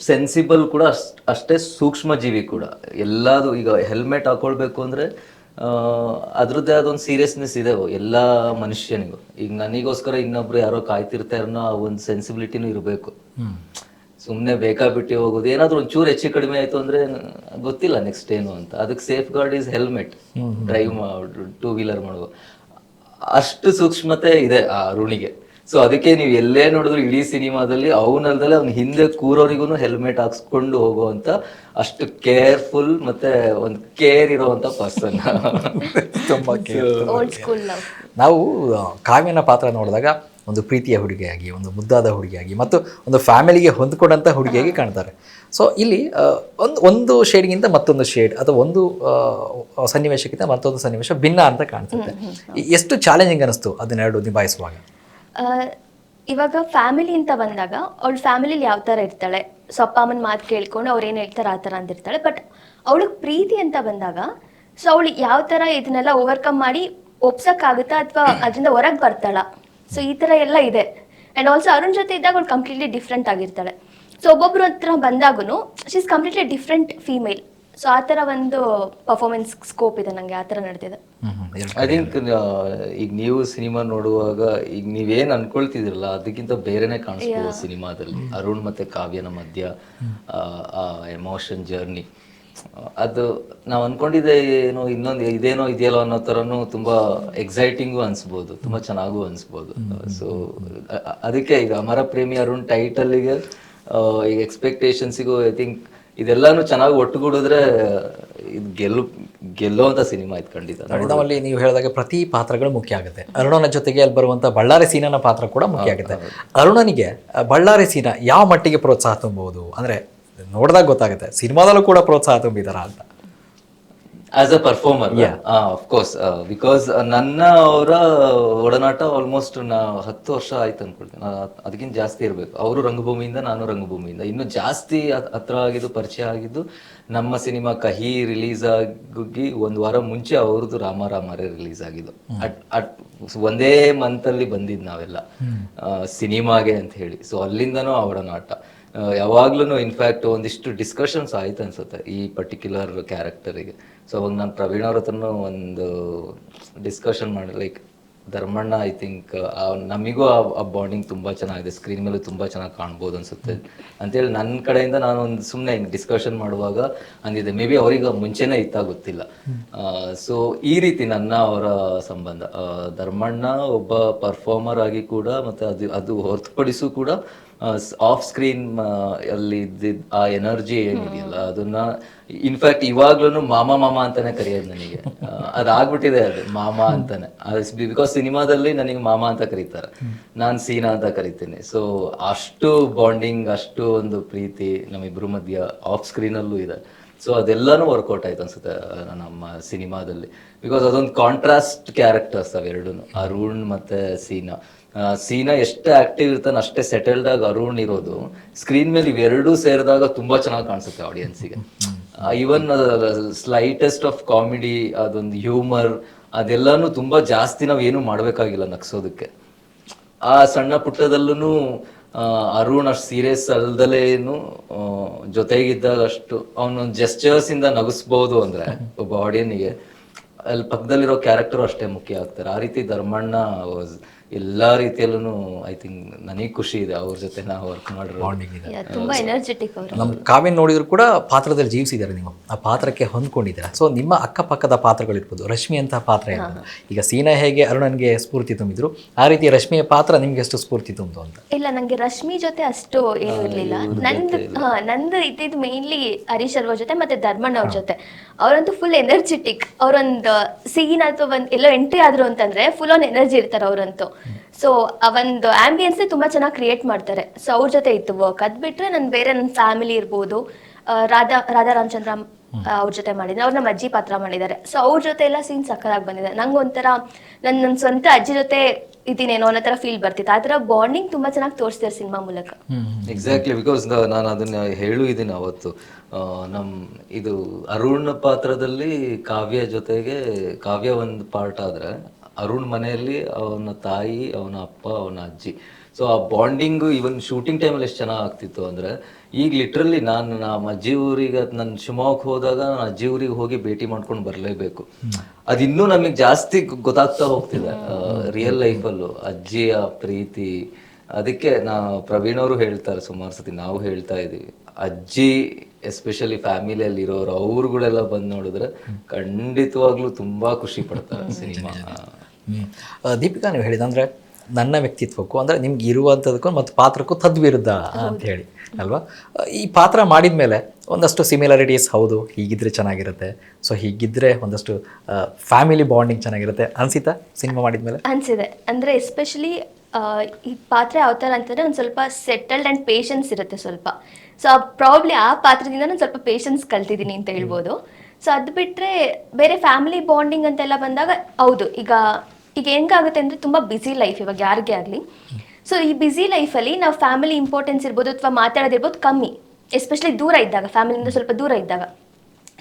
B: ಸೆನ್ಸಿಬಲ್ ಕೂಡ ಅಷ್ಟ್- ಅಷ್ಟೇ ಸೂಕ್ಷ್ಮ ಜೀವಿ ಕೂಡ. ಎಲ್ಲದು ಈಗ ಹೆಲ್ಮೆಟ್ ಹಾಕೊಳ್ಬೇಕು ಅಂದ್ರೆ ಆ, ಅದ್ರದ್ದೇ ಅದೊಂದು ಸೀರಿಯಸ್ನೆಸ್ ಇದೆ ಎಲ್ಲ ಮನುಷ್ಯನಿಗೂ. ಈಗ ನನಗೋಸ್ಕರ ಇನ್ನೊಬ್ರು ಯಾರೋ ಕಾಯ್ತಿರ್ತಾರೆ ಅನ್ನೋ ಆ ಒಂದು ಸೆನ್ಸಿಬಿಲಿಟಿನೂ ಇರಬೇಕು. ಸುಮ್ಮನೆ ಬೇಕಾಬಿಟ್ಟು ಹೋಗೋದು. ಏನಾದ್ರೂ ಒಂಚೂರು ಹೆಚ್ಚು ಕಡಿಮೆ ಆಯ್ತು ಅಂದ್ರೆ ಗೊತ್ತಿಲ್ಲ ನೆಕ್ಸ್ಟ್ ಏನು ಅಂತ. ಅದಕ್ಕೆ safeguard is helmet drive two wheeler ಮಾಡುವ. ಅಷ್ಟು ಸೂಕ್ಷ್ಮತೆ ಇದೆ ಆ ಅರುಣಿಗೆ. ಸೊ ಅದಕ್ಕೆ ನೀವು ಎಲ್ಲೇ ನೋಡಿದ್ರು ಇಡೀ ಸಿನಿಮಾದಲ್ಲಿ ಅವನಲ್ದಲೆ ಅವ್ನ ಹಿಂದೆ ಕೂರೋರಿಗೂ ಹೆಲ್ಮೆಟ್ ಹಾಕ್ಸ್ಕೊಂಡು ಹೋಗುವಂತ ಅಷ್ಟು ಕೇರ್ಫುಲ್ ಮತ್ತೆ ಒಂದು ಕೇರ್ ಇರುವಂತ ಪರ್ಸನ್
A: ತುಂಬ
C: ಓಲ್ಡ್ ಸ್ಕೂಲ್ ಲವ್
A: ನಾವು ಕಾವ್ಯನ ಪಾತ್ರ ನೋಡಿದಾಗ ಒಂದು ಪ್ರೀತಿಯ ಹುಡುಗಿಯಾಗಿ ಒಂದು ಮುದ್ದಾದ ಹುಡುಗಿಯಾಗಿ ಮತ್ತು ಒಂದು ಫ್ಯಾಮಿಲಿಗೆ ಹೊಂದ್ಕೊಂಡಂಥ ಹುಡುಗಿಯಾಗಿ ಕಾಣ್ತಾರೆ. ಸೊ ಇಲ್ಲಿ ಒಂದು ಒಂದು ಶೇಡ್ಗಿಂತ ಮತ್ತೊಂದು ಶೇಡ್ ಅಥವಾ ಒಂದು ಸನ್ನಿವೇಶಕ್ಕಿಂತ ಮತ್ತೊಂದು ಸನ್ನಿವೇಶ ಭಿನ್ನ ಅಂತ ಕಾಣಿಸುತ್ತೆ. ಎಷ್ಟು ಚಾಲೆಂಜಿಂಗ್ ಅನಿಸ್ತು ಅದನ್ನೆರಡು ನಿಭಾಯಿಸುವಾಗ?
C: ಇವಾಗ ಫ್ಯಾಮಿಲಿ ಅಂತ ಬಂದಾಗ ಅವಳ ಫ್ಯಾಮಿಲಿಲಿ ಯಾವ ಥರ ಇರ್ತಾಳೆ? ಸೊ ಅಪ್ಪ ಅಮ್ಮನ ಮಾತು ಕೇಳ್ಕೊಂಡು ಅವ್ರು ಏನು ಹೇಳ್ತಾರೆ ಆ ಥರ ಅಂದಿರ್ತಾಳೆ ಬಟ್ ಅವಳಿಗೆ ಪ್ರೀತಿ ಅಂತ ಬಂದಾಗ ಸೊ ಅವಳು ಯಾವ ಥರ ಇದನ್ನೆಲ್ಲ ಓವರ್ಕಮ್ ಮಾಡಿ ಒಪ್ಸಕ್ಕಾಗುತ್ತಾ ಅಥವಾ ಅದರಿಂದ ಹೊರಗೆ ಬರ್ತಾಳ? ಸೊ ಈ ಥರ ಎಲ್ಲ ಇದೆ. ಆ್ಯಂಡ್ ಆಲ್ಸೋ ಅರುಣ್ ಜೊತೆ ಇದ್ದಾಗ ಅವಳು ಕಂಪ್ಲೀಟ್ಲಿ ಡಿಫ್ರೆಂಟ್ ಆಗಿರ್ತಾಳೆ. ಸೊ ಒಬ್ಬೊಬ್ರು ಹತ್ರ ಬಂದಾಗೂ she's is completely different female so ಆ ಥರ ಒಂದು ಪರ್ಫಾರ್ಮೆನ್ಸ್ ಸ್ಕೋಪ್ ಇದೆ ನನಗೆ ಆ ಥರ ನಡೆದಿದೆ
A: ಹ್ಮ್ ಹ್ಮ್
B: ಐ ಥಿಂಕ್ ಈಗ ನೀವು ಸಿನಿಮಾ ನೋಡುವಾಗ ಈಗ ನೀವೇನ್ ಅನ್ಕೊಳ್ತಿದ್ರಲ್ಲ ಅದಕ್ಕಿಂತ ಬೇರೆನೆ ಕಾಣಿಸ್ಬೋದು ಸಿನಿಮಾದಲ್ಲಿ. ಅರುಣ್ ಮತ್ತೆ ಕಾವ್ಯನ ಮಧ್ಯ ಆ ಎಮೋಷನ್ ಜರ್ನಿ ಅದು ನಾವು ಅನ್ಕೊಂಡಿದ್ದೆ ಏನೋ ಇನ್ನೊಂದು ಇದೇನೋ ಇದೆಯಲ್ಲೋ ಅನ್ನೋ ಥರನೂ ತುಂಬಾ ಎಕ್ಸೈಟಿಂಗು ಅನ್ಸ್ಬೋದು ತುಂಬಾ ಚೆನ್ನಾಗೂ ಅನ್ಸ್ಬೋದು. ಸೊ ಅದಕ್ಕೆ ಈಗ ಅಮರ ಪ್ರೇಮಿ ಅರುಣ್ ಟೈಟಲ್ಗೆ ಈಗ ಎಕ್ಸ್ಪೆಕ್ಟೇಷನ್ಸಿಗೂ ಐ ಥಿಂಕ್ ಇದೆಲ್ಲಾನು ಚೆನ್ನಾಗಿ ಒಟ್ಟುಗೂಡಿದ್ರೆ ಇದು ಗೆಲ್ಲು ಗೆಲ್ಲುವಂತ ಸಿನಿಮಾ ಇದು ಖಂಡಿತ.
A: ಅರುಣವಲ್ಲಿ ನೀವು ಹೇಳಿದಾಗ ಪ್ರತಿ ಪಾತ್ರಗಳು ಮುಖ್ಯ ಆಗುತ್ತೆ. ಅರುಣನ ಜೊತೆಗೆ ಅಲ್ಲಿ ಬರುವಂಥ ಬಳ್ಳಾರಿ ಸೀನನ ಪಾತ್ರ ಕೂಡ ಮುಖ್ಯ ಆಗುತ್ತೆ. ಅರುಣನಿಗೆ ಬಳ್ಳಾರಿ ಸೀನ ಯಾವ ಮಟ್ಟಿಗೆ ಪ್ರೋತ್ಸಾಹ ತುಂಬಬಹುದು ಅಂದ್ರೆ ನೋಡಿದಾಗ ಗೊತ್ತಾಗುತ್ತೆ. ಸಿನಿಮಾದಲ್ಲೂ ಕೂಡ ಪ್ರೋತ್ಸಾಹ ತುಂಬಿದಾರ ಅಂತ.
B: As a performer of course because ನನ್ನ ಅವರ ಒಡನಾಟ ಆಲ್ಮೋಸ್ಟ್ ನಾ ಹತ್ತು ವರ್ಷ ಆಯ್ತು ಅನ್ಕೊಳ್ತೀನಿ. ಅದಕ್ಕಿಂತ ಜಾಸ್ತಿ ಇರಬೇಕು. ಅವರು ರಂಗಭೂಮಿಯಿಂದ ನಾನು ರಂಗಭೂಮಿಯಿಂದ. ಇನ್ನು ಜಾಸ್ತಿ ಹತ್ರ ಆಗಿದ್ದು ಪರಿಚಯ ಆಗಿದ್ದು ನಮ್ಮ ಸಿನಿಮಾ ಕಹಿ ರಿಲೀಸ್ ಆಗಿ ಒಂದು ವಾರ ಮುಂಚೆ ಅವ್ರದ್ದು ರಾಮ ರಾಮರೇ ರಿಲೀಸ್ ಆಗಿದ್ದು ಅಟ್ ಅಟ್ ಒಂದೇ ಮಂತಲ್ಲಿ ಅಲ್ಲಿ ಬಂದಿದ್ದು ನಾವೆಲ್ಲ. ಸಿನಿಮಾಗೆ ಅಂತ ಹೇಳಿ. ಸೊ ಅಲ್ಲಿಂದನೂ ಒಡನಾಟ. ಯಾವಾಗ್ಲೂ ಇನ್ಫ್ಯಾಕ್ಟ್ ಒಂದಿಷ್ಟು ಡಿಸ್ಕಷನ್ಸ್ ಆಯ್ತು ಅನ್ಸುತ್ತೆ ಈ ಪರ್ಟಿಕ್ಯುಲರ್ ಕ್ಯಾರೆಕ್ಟರಿಗೆ ಸೊ ಅವಾಗ ನಾನು ಪ್ರವೀಣ್ ಅವ್ರ ಹತ್ರನೂ ಒಂದು ಡಿಸ್ಕಷನ್ ಮಾಡಿ ಲೈಕ್ ಧರ್ಮಣ್ಣ ಐ ಥಿಂಕ್ ನಮಿಗೂ ಆ ಬಾಂಡಿಂಗ್ ತುಂಬಾ ಚೆನ್ನಾಗಿದೆ. ಸ್ಕ್ರೀನ್ ಮೇಲೂ ತುಂಬಾ ಚೆನ್ನಾಗಿ ಕಾಣ್ಬೋದು ಅನ್ಸುತ್ತೆ. ಅಂತೇಳಿ ನನ್ನ ಕಡೆಯಿಂದ ನಾನು ಒಂದು ಸುಮ್ಮನೆ ಡಿಸ್ಕಷನ್ ಮಾಡುವಾಗ ಅಂದಿದೆ ಮೇ ಬಿ ಅವ್ರಿಗೆ ಮುಂಚೆನೇ ಇತ್ತ ಗೊತ್ತಿಲ್ಲ. ಸೊ ಈ ರೀತಿ ನನ್ನ ಅವರ ಸಂಬಂಧ. ಧರ್ಮಣ್ಣ ಒಬ್ಬ ಪರ್ಫಾರ್ಮರ್ ಆಗಿ ಕೂಡ ಮತ್ತೆ ಅದು ಅದು ಹೊರತುಪಡಿಸು ಕೂಡ ಆಫ್ ಸ್ಕ್ರೀನ್ ಅಲ್ಲಿ ಆ ಎನರ್ಜಿ ಏನಿದೆಯಲ್ಲ ಅದನ್ನ ಇನ್ಫ್ಯಾಕ್ಟ್ ಇವಾಗ್ಲೂ ಮಾಮ ಮಾಮ ಅಂತಾನೆ ಕರೆಯೋದು ನನಗೆ. ಅದಾಗ್ಬಿಟ್ಟಿದೆ ಅದು ಮಾಮ ಅಂತಾನೆ. ಬಿಕಾಸ್ ಸಿನಿಮಾದಲ್ಲಿ ನನಗೆ ಮಾಮ ಅಂತ ಕರೀತಾರೆ. ನಾನ್ ಸೀನಾ ಅಂತ ಕರಿತೀನಿ. ಸೊ ಅಷ್ಟು ಬಾಂಡಿಂಗ್ ಅಷ್ಟು ಒಂದು ಪ್ರೀತಿ ನಮ್ಮಿಬ್ರು ಮಧ್ಯ ಆಫ್ ಸ್ಕ್ರೀನ್ ಅಲ್ಲೂ ಇದೆ. ಸೊ ಅದೆಲ್ಲಾನು ವರ್ಕೌಟ್ ಆಯ್ತು ಅನ್ಸುತ್ತೆ ನಮ್ಮ ಸಿನಿಮಾದಲ್ಲಿ. ಬಿಕಾಸ್ ಅದೊಂದು ಕಾಂಟ್ರಾಸ್ಟ್ ಕ್ಯಾರೆಕ್ಟರ್ಸ್ ಅವೆರಡು ಅರುಣ್ ಮತ್ತೆ ಸೀನಾ. ಸೀನಾ ಎಷ್ಟು ಆಕ್ಟಿವ್ ಇರ್ತಾನೆ, ಅಷ್ಟೇ ಸೆಟಲ್ಡ್ ಆಗಿ ಅರುಣ್ ಇರೋದು. ಸ್ಕ್ರೀನ್ ಮೇಲೆ ಇವೆರಡೂ ಸೇರಿದಾಗ ತುಂಬಾ ಚೆನ್ನಾಗಿ ಕಾಣಿಸುತ್ತೆ ಆಡಿಯನ್ಸಿಗೆ ಈವನ್ ಸ್ಲೈಟೆಸ್ಟ್ ಆಫ್ ಕಾಮಿಡಿ ಅದೊಂದು ಹ್ಯೂಮರ್ ಅದೆಲ್ಲಾನು ತುಂಬಾ ಜಾಸ್ತಿ ನಾವು ಏನು ಮಾಡ್ಬೇಕಾಗಿಲ್ಲ ನಗ್ಸೋದಕ್ಕೆ. ಆ ಸಣ್ಣ ಪುಟ್ಟದಲ್ಲೂ ಅರುಣ್ ಅಷ್ಟು ಸೀರಿಯಸ್ ಅಲ್ದಲೇನು ಜೊತೆಗಿದ್ದಾಗ ಅಷ್ಟು ಅವನೊಂದು ಜೆಸ್ಚರ್ಸ್ ಇಂದ ನಗಿಸ್ಬೋದು ಅಂದ್ರೆ ಒಬ್ಬ ಆಡಿಯನ್ಗೆ ಅಲ್ಲಿ ಪಕ್ಕದಲ್ಲಿರೋ ಕ್ಯಾರೆಕ್ಟರ್ ಅಷ್ಟೇ ಮುಖ್ಯ ಆಗ್ತಾರೆ. ಆ ರೀತಿ ಧರ್ಮಣ್ಣ ಎಲ್ಲಾ ರೀತಿಯಲ್ಲೂ ಐ ಥಿಂಕ್ ನನಗೆ ಖುಷಿ ಇದೆ ಅವ್ರ ಜೊತೆ ನಾವು ವರ್ಕ್ ಮಾಡಿರೋ
A: ಬಾಂಡಿಂಗ್ ಇದೆ
C: ತುಂಬಾ ಎನರ್ಜೆಟಿಕ್ ಅವರು.
A: ನಮ್ಮ ಕಾವ್ಯ ನೋಡಿದ್ರು ಕೂಡ ಪಾತ್ರದಲ್ಲಿ ಜೀವಿಸಿದ್ದಾರೆ ನೀವು ಆ ಪಾತ್ರಕ್ಕೆ ಹೊಂದ್ಕೊಂಡಿದ್ದೀರಾ. ಸೊ ನಿಮ್ಮ ಅಕ್ಕಪಕ್ಕದ ಪಾತ್ರಗಳಿರ್ಬೋದು ರಶ್ಮಿ ಅಂತ ಪಾತ್ರ ಇರ್ಬೋದು ಈಗ ಸೀನಾ ಹೇಗೆ ಅರುಣನ್ಗೆ ಸ್ಫೂರ್ತಿ ತುಂಬಿದ್ರು ಆ ರೀತಿ ರಶ್ಮಿಯ ಪಾತ್ರ ನಿಮ್ಗೆ ಎಷ್ಟು ಸ್ಫೂರ್ತಿ ತುಂಬಿತು ಅಂತ?
C: ಇಲ್ಲ ನಂಗೆ ರಶ್ಮಿ ಜೊತೆ ಅಷ್ಟು ಏನು ಇರಲಿಲ್ಲ. ನಂದು ಹಾ ನಂದು ಇದ್ದಿದ್ದು ಮೇನ್ಲಿ ಹರೀಶ್ ಅವ್ರ ಜೊತೆ ಮತ್ತೆ ಧರ್ಮಣ್ಣ ಅವ್ರ ಜೊತೆ. ಅವರಂತೂ ಫುಲ್ ಎನರ್ಜೆಟಿಕ್ ಅವರೊಂದು ಸೀನ್ ಅಥವಾ ಒಂದ್ ಎಲ್ಲೋ ಎಂಟ್ರಿ ಆದ್ರು ಅಂತಂದ್ರೆ ಫುಲ್ ಆನ್ ಎನರ್ಜಿ ಇರ್ತಾರೆ ಅವರಂತೂ. ಸೊ ಆ ಒಂದು ಆಂಬಿಯನ್ಸ್ ತುಂಬಾ ಚೆನ್ನಾಗಿ ಕ್ರಿಯೇಟ್ ಮಾಡ್ತಾರೆ. ಸೊ ಅವ್ರ ಜೊತೆ ಇತ್ತು ವರ್ಕ್ ಅದ್ ಬಿಟ್ರೆ ನನ್ ಬೇರೆ ನನ್ನ ಫ್ಯಾಮಿಲಿ ಇರ್ಬೋದು. ಆ, ರಾಧಾ ರಾಧಾ ರಾಮಚಂದ್ರ ಅವ್ರ ಜೊತೆ ಮಾಡಿದ್ರೆ ಅವ್ರ ನಮ್ಮ ಅಜ್ಜಿ ಪಾತ್ರ ಮಾಡಿದ್ದಾರೆ. ಸೊ ಅವ್ರ ಜೊತೆ ಎಲ್ಲ ಸೀನ್ ಸಕ್ಕದಾಗಿ ಬಂದಿದೆ. ನಂಗೆ ಒಂಥರ ನನ್ನ ನನ್ನ ಸ್ವಂತ ಅಜ್ಜಿ ಜೊತೆ ಇದೀನೇನೋ ಅನ್ನೋ ಥರ ಫೀಲ್ ಬರ್ತಿತ್ತು. ಆ ತರ ಬಾಂಡಿಂಗ್ ತುಂಬಾ ಚೆನ್ನಾಗಿ ತೋರಿಸ್ತಾರೆ ಸಿನಿಮಾ ಮೂಲಕ.
B: ಎಕ್ಸಾಕ್ಟ್ಲಿ ಬಿಕಾಸ್ ನಾನು ಅದನ್ನ ಹೇಳು ಇದ್ದೀನಿ ಅವತ್ತು. ಆ, ನಮ್ ಇದು ಅರುಣ್ ಪಾತ್ರದಲ್ಲಿ ಕಾವ್ಯ ಜೊತೆಗೆ ಕಾವ್ಯ ಒಂದು ಪಾರ್ಟ್ ಆದ್ರೆ ಅರುಣ್ ಮನೆಯಲ್ಲಿ ಅವನ ತಾಯಿ ಅವನ ಅಪ್ಪ ಅವನ ಅಜ್ಜಿ. ಸೊ ಆ ಬಾಂಡಿಂಗು ಇವನ್ ಶೂಟಿಂಗ್ ಟೈಮಲ್ಲಿ ಎಷ್ಟು ಚೆನ್ನಾಗಿ ಆಗ್ತಿತ್ತು ಅಂದ್ರೆ ಈಗ ಲಿಟ್ರಲಿ ನಾನು ನಮ್ಮ ಅಜ್ಜಿ ಊರಿಗೆ ನನ್ನ ಶಿವಮೊಗ್ಗಕ್ಕೆ ಹೋದಾಗ ನಾನು ಅಜ್ಜಿ ಊರಿಗೆ ಹೋಗಿ ಭೇಟಿ ಮಾಡ್ಕೊಂಡು ಬರಲೇಬೇಕು. ಅದಿನ್ನೂ ನಮಗೆ ಜಾಸ್ತಿ ಗೊತ್ತಾಗ್ತಾ ಹೋಗ್ತಿದೆ ರಿಯಲ್ ಲೈಫಲ್ಲೂ ಅಜ್ಜಿಯ ಪ್ರೀತಿ ಅದಕ್ಕೆ ನಾ ಪ್ರವೀಣ್ ಅವರು ಹೇಳ್ತಾರೆ ಸುಮಾರು ಸತಿ ನಾವು ಹೇಳ್ತಾ ಇದ್ದೀವಿ ಅಜ್ಜಿ ಎಸ್ಪೆಷಲಿ ಫ್ಯಾಮಿಲಿಯಲ್ಲಿ ಇರೋರು ಅವ್ರುಗಳೆಲ್ಲ ಬಂದು ನೋಡಿದ್ರೆ ಖಂಡಿತವಾಗ್ಲೂ ತುಂಬಾ ಖುಷಿ ಪಡ್ತಾರೆ ಸಿನಿಮಾ.
A: ದೀಪಿಕಾ ನೀವು ಹೇಳಿದ ಅಂದರೆ ನನ್ನ ವ್ಯಕ್ತಿತ್ವಕ್ಕೂ ಅಂದ್ರೆ ನಿಮ್ಗೆ ಇರುವಂಥದಕ್ಕೂ ಮತ್ತು ಪಾತ್ರಕ್ಕೂ ತದ್ವಿರುದ್ಧ ಅಂತ ಹೇಳಿ ಅಲ್ವಾ? ಈ ಪಾತ್ರ ಮಾಡಿದ ಮೇಲೆ ಒಂದಷ್ಟು ಸಿಮಿಲಾರಿಟೀಸ್ ಹೌದು ಹೀಗಿದ್ರೆ ಚೆನ್ನಾಗಿರುತ್ತೆ. ಸೊ ಹೀಗಿದ್ರೆ ಒಂದಷ್ಟು ಫ್ಯಾಮಿಲಿ ಬಾಂಡಿಂಗ್ ಚೆನ್ನಾಗಿರುತ್ತೆ. ಅನ್ಸಿತಾ ಸಿನಿಮಾ ಮಾಡಿದ ಮೇಲೆ?
C: ಅನ್ಸಿದೆ. ಅಂದ್ರೆ ಎಸ್ಪೆಷಲಿ ಈ ಪಾತ್ರ ಯಾವ ಥರ ಅಂತಂದ್ರೆ ಒಂದು ಸ್ವಲ್ಪ ಸೆಟಲ್ಡ್ ಆ್ಯಂಡ್ ಪೇಷನ್ಸ್ ಇರುತ್ತೆ ಸ್ವಲ್ಪ. ಸೊ ಪ್ರಾಬ್ಲಿ ಆ ಪಾತ್ರದಿಂದ ನಾನು ಸ್ವಲ್ಪ ಪೇಷನ್ಸ್ ಕಲ್ತಿದ್ದೀನಿ ಅಂತ ಹೇಳ್ಬೋದು. ಸೊ ಅದು ಬಿಟ್ಟರೆ ಬೇರೆ ಫ್ಯಾಮಿಲಿ ಬಾಂಡಿಂಗ್ ಅಂತೆಲ್ಲ ಬಂದಾಗ ಹೌದು, ಈಗ ಈಗ ಹೆಂಗಾಗುತ್ತೆ ಅಂದರೆ ತುಂಬ ಬ್ಯುಸಿ ಲೈಫ್ ಇವಾಗ ಯಾರಿಗೆ ಆಗಲಿ. ಸೊ ಈ ಬ್ಯುಸಿ ಲೈಫಲ್ಲಿ ನಾವು ಫ್ಯಾಮಿಲಿ ಇಂಪಾರ್ಟೆನ್ಸ್ ಇರ್ಬೋದು ಅಥವಾ ಮಾತಾಡೋದಿರ್ಬೋದು ಕಮ್ಮಿ ಎಸ್ಪೆಷಲಿ ದೂರ ಇದ್ದಾಗ ಫ್ಯಾಮಿಲಿಯಿಂದ ಸ್ವಲ್ಪ ದೂರ ಇದ್ದಾಗ.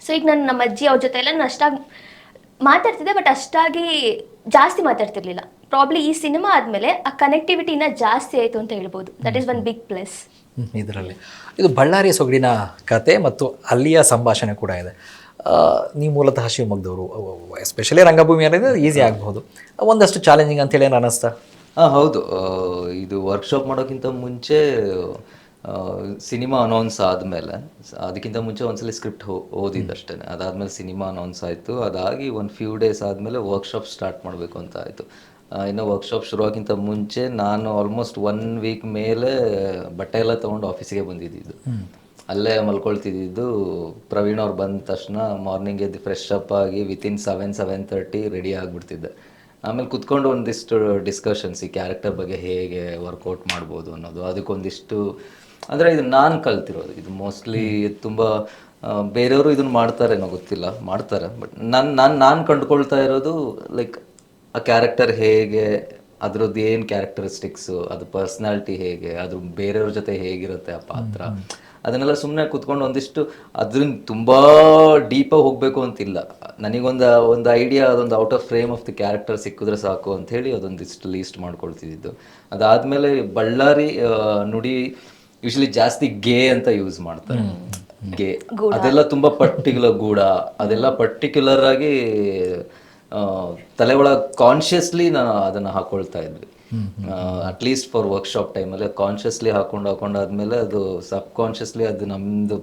C: ಸೊ ಈಗ ನಾನು ನಮ್ಮ ಅಜ್ಜಿ, ಅವ್ರ ಜೊತೆ ಎಲ್ಲ ನಾನು ಅಷ್ಟಾಗಿ ಮಾತಾಡ್ತಿದ್ದೆ ಬಟ್ ಅಷ್ಟಾಗಿ ಜಾಸ್ತಿ ಮಾತಾಡ್ತಿರ್ಲಿಲ್ಲ. ಪ್ರಾಬ್ಲಿ ಈ ಸಿನಿಮಾ ಆದಮೇಲೆ ಆ ಕನೆಕ್ಟಿವಿಟಿ ಕನೆಕ್ಟಿವಿಟಿನ ಜಾಸ್ತಿ ಆಯಿತು ಅಂತ ಹೇಳ್ಬೋದು. That is one big plus
A: ಇದರಲ್ಲಿ. ಇದು ಬಳ್ಳಾರಿ ಸೊಗಡಿನ ಕತೆ ಮತ್ತು ಅಲ್ಲಿಯ ಸಂಭಾಷಣೆ ಕೂಡ ಇದೆ. ನೀವು ಮೂಲತಃ ಶಿವಮೊಗ್ಗದವರು. ಎಸ್ಪೆಷಲಿ ರಂಗಭೂಮಿ ಅನ್ನೋದು ಈಸಿ ಆಗಬಹುದು. ಒಂದಷ್ಟು ಚಾಲೆಂಜಿಂಗ್ ಅಂತೇಳಿ ಏನು ಅನ್ನಿಸ್ತಾ
B: ಹಾಂ ಹೌದು. ಇದು ವರ್ಕ್ಶಾಪ್ ಮಾಡೋಕ್ಕಿಂತ ಮುಂಚೆ ಸಿನಿಮಾ ಅನೌನ್ಸ್ ಆದಮೇಲೆ ಅದಕ್ಕಿಂತ ಮುಂಚೆ ಒಂದ್ಸಲಿ ಸ್ಕ್ರಿಪ್ಟ್ ಓದಿದ್ದಷ್ಟೇ. ಅದಾದಮೇಲೆ ಸಿನಿಮಾ ಅನೌನ್ಸ್ ಆಯಿತು. ಅದಾಗಿ ಒಂದು ಫ್ಯೂ ಡೇಸ್ ಆದಮೇಲೆ ವರ್ಕ್ಶಾಪ್ ಸ್ಟಾರ್ಟ್ ಮಾಡಬೇಕು ಅಂತ ಆಯಿತು. ಇನ್ನು ವರ್ಕ್ಶಾಪ್ ಶುರುವಾಗಿಂತ ಮುಂಚೆ ನಾನು ಆಲ್ಮೋಸ್ಟ್ ಒನ್ ವೀಕ್ ಮೇಲೆ ಬಟ್ಟೆ ಎಲ್ಲ ತೊಗೊಂಡು ಆಫೀಸಿಗೆ ಬಂದಿದ್ದಿದ್ದು ಅಲ್ಲೇ ಮಲ್ಕೊಳ್ತಿದ್ದು ಪ್ರವೀಣ್ ಅವ್ರು ಬಂದ ತಕ್ಷಣ ಮಾರ್ನಿಂಗ್ ಎದ್ದು ಫ್ರೆಶ್ ಅಪ್ ಆಗಿ within seven seven thirty ready ಆಗಿಬಿಡ್ತಿದ್ದೆ. ಆಮೇಲೆ ಕುತ್ಕೊಂಡು ಒಂದಿಷ್ಟು ಡಿಸ್ಕಷನ್ಸ್ ಈ ಕ್ಯಾರೆಕ್ಟರ್ ಬಗ್ಗೆ ಹೇಗೆ ವರ್ಕೌಟ್ ಮಾಡ್ಬೋದು ಅನ್ನೋದು, ಅದಕ್ಕೊಂದಿಷ್ಟು ಅಂದರೆ ಇದು ನಾನು ಕಲ್ತಿರೋದು. ಇದು ಮೋಸ್ಟ್ಲಿ ತುಂಬ ಬೇರೆಯವರು ಇದನ್ನು ಮಾಡ್ತಾರೇನೋ ಗೊತ್ತಿಲ್ಲ, ಮಾಡ್ತಾರೆ. ಬಟ್ ನಾನು ನಾನು ನಾನು ಕಂಡುಕೊಳ್ತಾ ಇರೋದು ಲೈಕ್ ಆ ಕ್ಯಾರೆಕ್ಟರ್ ಹೇಗೆ, ಅದರದ್ದು ಏನು ಕ್ಯಾರೆಕ್ಟರಿಸ್ಟಿಕ್ಸು ಅದು ಪರ್ಸ್ನಾಲಿಟಿ ಹೇಗೆ, ಅದು ಬೇರೆಯವ್ರ ಜೊತೆ ಹೇಗಿರುತ್ತೆ ಆ ಪಾತ್ರ. ಅದನ್ನೆಲ್ಲ ಸುಮ್ಮನೆ ಕುತ್ಕೊಂಡು ಒಂದಿಷ್ಟು ಅದ್ರಿಂದ ತುಂಬ ಡೀಪಾಗಿ ಹೋಗಬೇಕು ಅಂತಿಲ್ಲ. ನನಗೊಂದು ಒಂದು ಐಡಿಯಾ ಅದೊಂದು out of frame of the character ಸಿಕ್ಕಿದ್ರೆ ಸಾಕು ಅಂತ ಹೇಳಿ ಅದೊಂದಿಷ್ಟು ಲೀಸ್ಟ್ ಮಾಡ್ಕೊಳ್ತಿದ್ದು. ಅದಾದಮೇಲೆ ಬಳ್ಳಾರಿ ನುಡಿ ಯೂಶಲಿ ಜಾಸ್ತಿ ಗೇ ಅಂತ ಯೂಸ್ ಮಾಡ್ತಾರೆ. ಗೇ. ಅದೆಲ್ಲ ತುಂಬಾ ಪರ್ಟಿಕ್ಯುಲರ್ ಗೂಢ ಅದೆಲ್ಲ ಪರ್ಟಿಕ್ಯುಲರ್ ಆಗಿ ಆ, ತಲೆ ಒಳಗೆ ಕಾನ್ಷಿಯಸ್ಲಿ ನಾನು ಅದನ್ನ ಹಾಕೊಳ್ತಾ ಇದ್ವಿ. ಅಟ್ಲೀಸ್ಟ್ ಫಾರ್ ವರ್ಕ್ಶಾಪ್ ಟೈಮಲ್ಲಿ ಕಾನ್ಷಿಯಸ್ಲಿ ಹಾಕೊಂಡು ಹಾಕೊಂಡಾದ್ಮೇಲೆ ಅದು ಸಬ್ ಕಾನ್ಷಿಯಸ್ಲಿ ಅದು ನಮ್ದು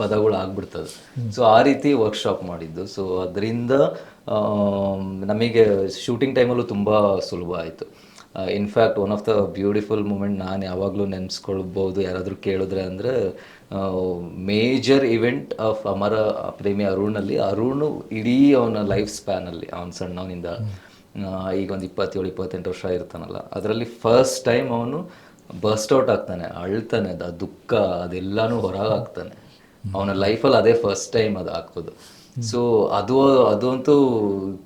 B: ಪದಗಳು ಆಗ್ಬಿಡ್ತದೆ. ಸೊ ಆ ರೀತಿ ವರ್ಕ್ಶಾಪ್ ಮಾಡಿದ್ದು. ಸೊ ಅದರಿಂದ ನಮಗೆ ಶೂಟಿಂಗ್ ಟೈಮಲ್ಲೂ ತುಂಬ ಸುಲಭ ಆಯಿತು. In fact one of the beautiful moment ನಾನು ಯಾವಾಗಲೂ ನೆನೆಸ್ಕೊಳ್ಬೋದು. ಯಾರಾದರೂ ಕೇಳಿದ್ರೆ ಅಂದರೆ ಮೇಜರ್ ಇವೆಂಟ್ ಆಫ್ ಅಮರ ಪ್ರೇಮಿ ಅರುಣಲ್ಲಿ ಅರುಣ್ ಇಡೀ ಅವನ ಲೈಫ್ ಸ್ಪ್ಯಾನಲ್ಲಿ ಅವನ ಸಣ್ಣವನಿಂದ. ಈಗ ಒಂದು ಇಪ್ಪತ್ತೇಳು ಇಪ್ಪತ್ತೆಂಟು ವರ್ಷ ಇರ್ತಾನಲ್ಲ. ಅದರಲ್ಲಿ ಫಸ್ಟ್ ಟೈಮ್ ಅವನು ಬರ್ಸ್ಟ್ ಔಟ್ ಆಗ್ತಾನೆ ಅಳ್ತಾನೆ ಅದು ಆ ದುಃಖ ಅದೆಲ್ಲಾನು ಹೊರಗೆ ಆಗ್ತಾನೆ ಅವನ ಲೈಫಲ್ಲಿ ಅದೇ ಫಸ್ಟ್ ಟೈಮ್ ಅದು ಆಗ್ತದೆ ಸೊ ಅದು ಅದು ಅಂತೂ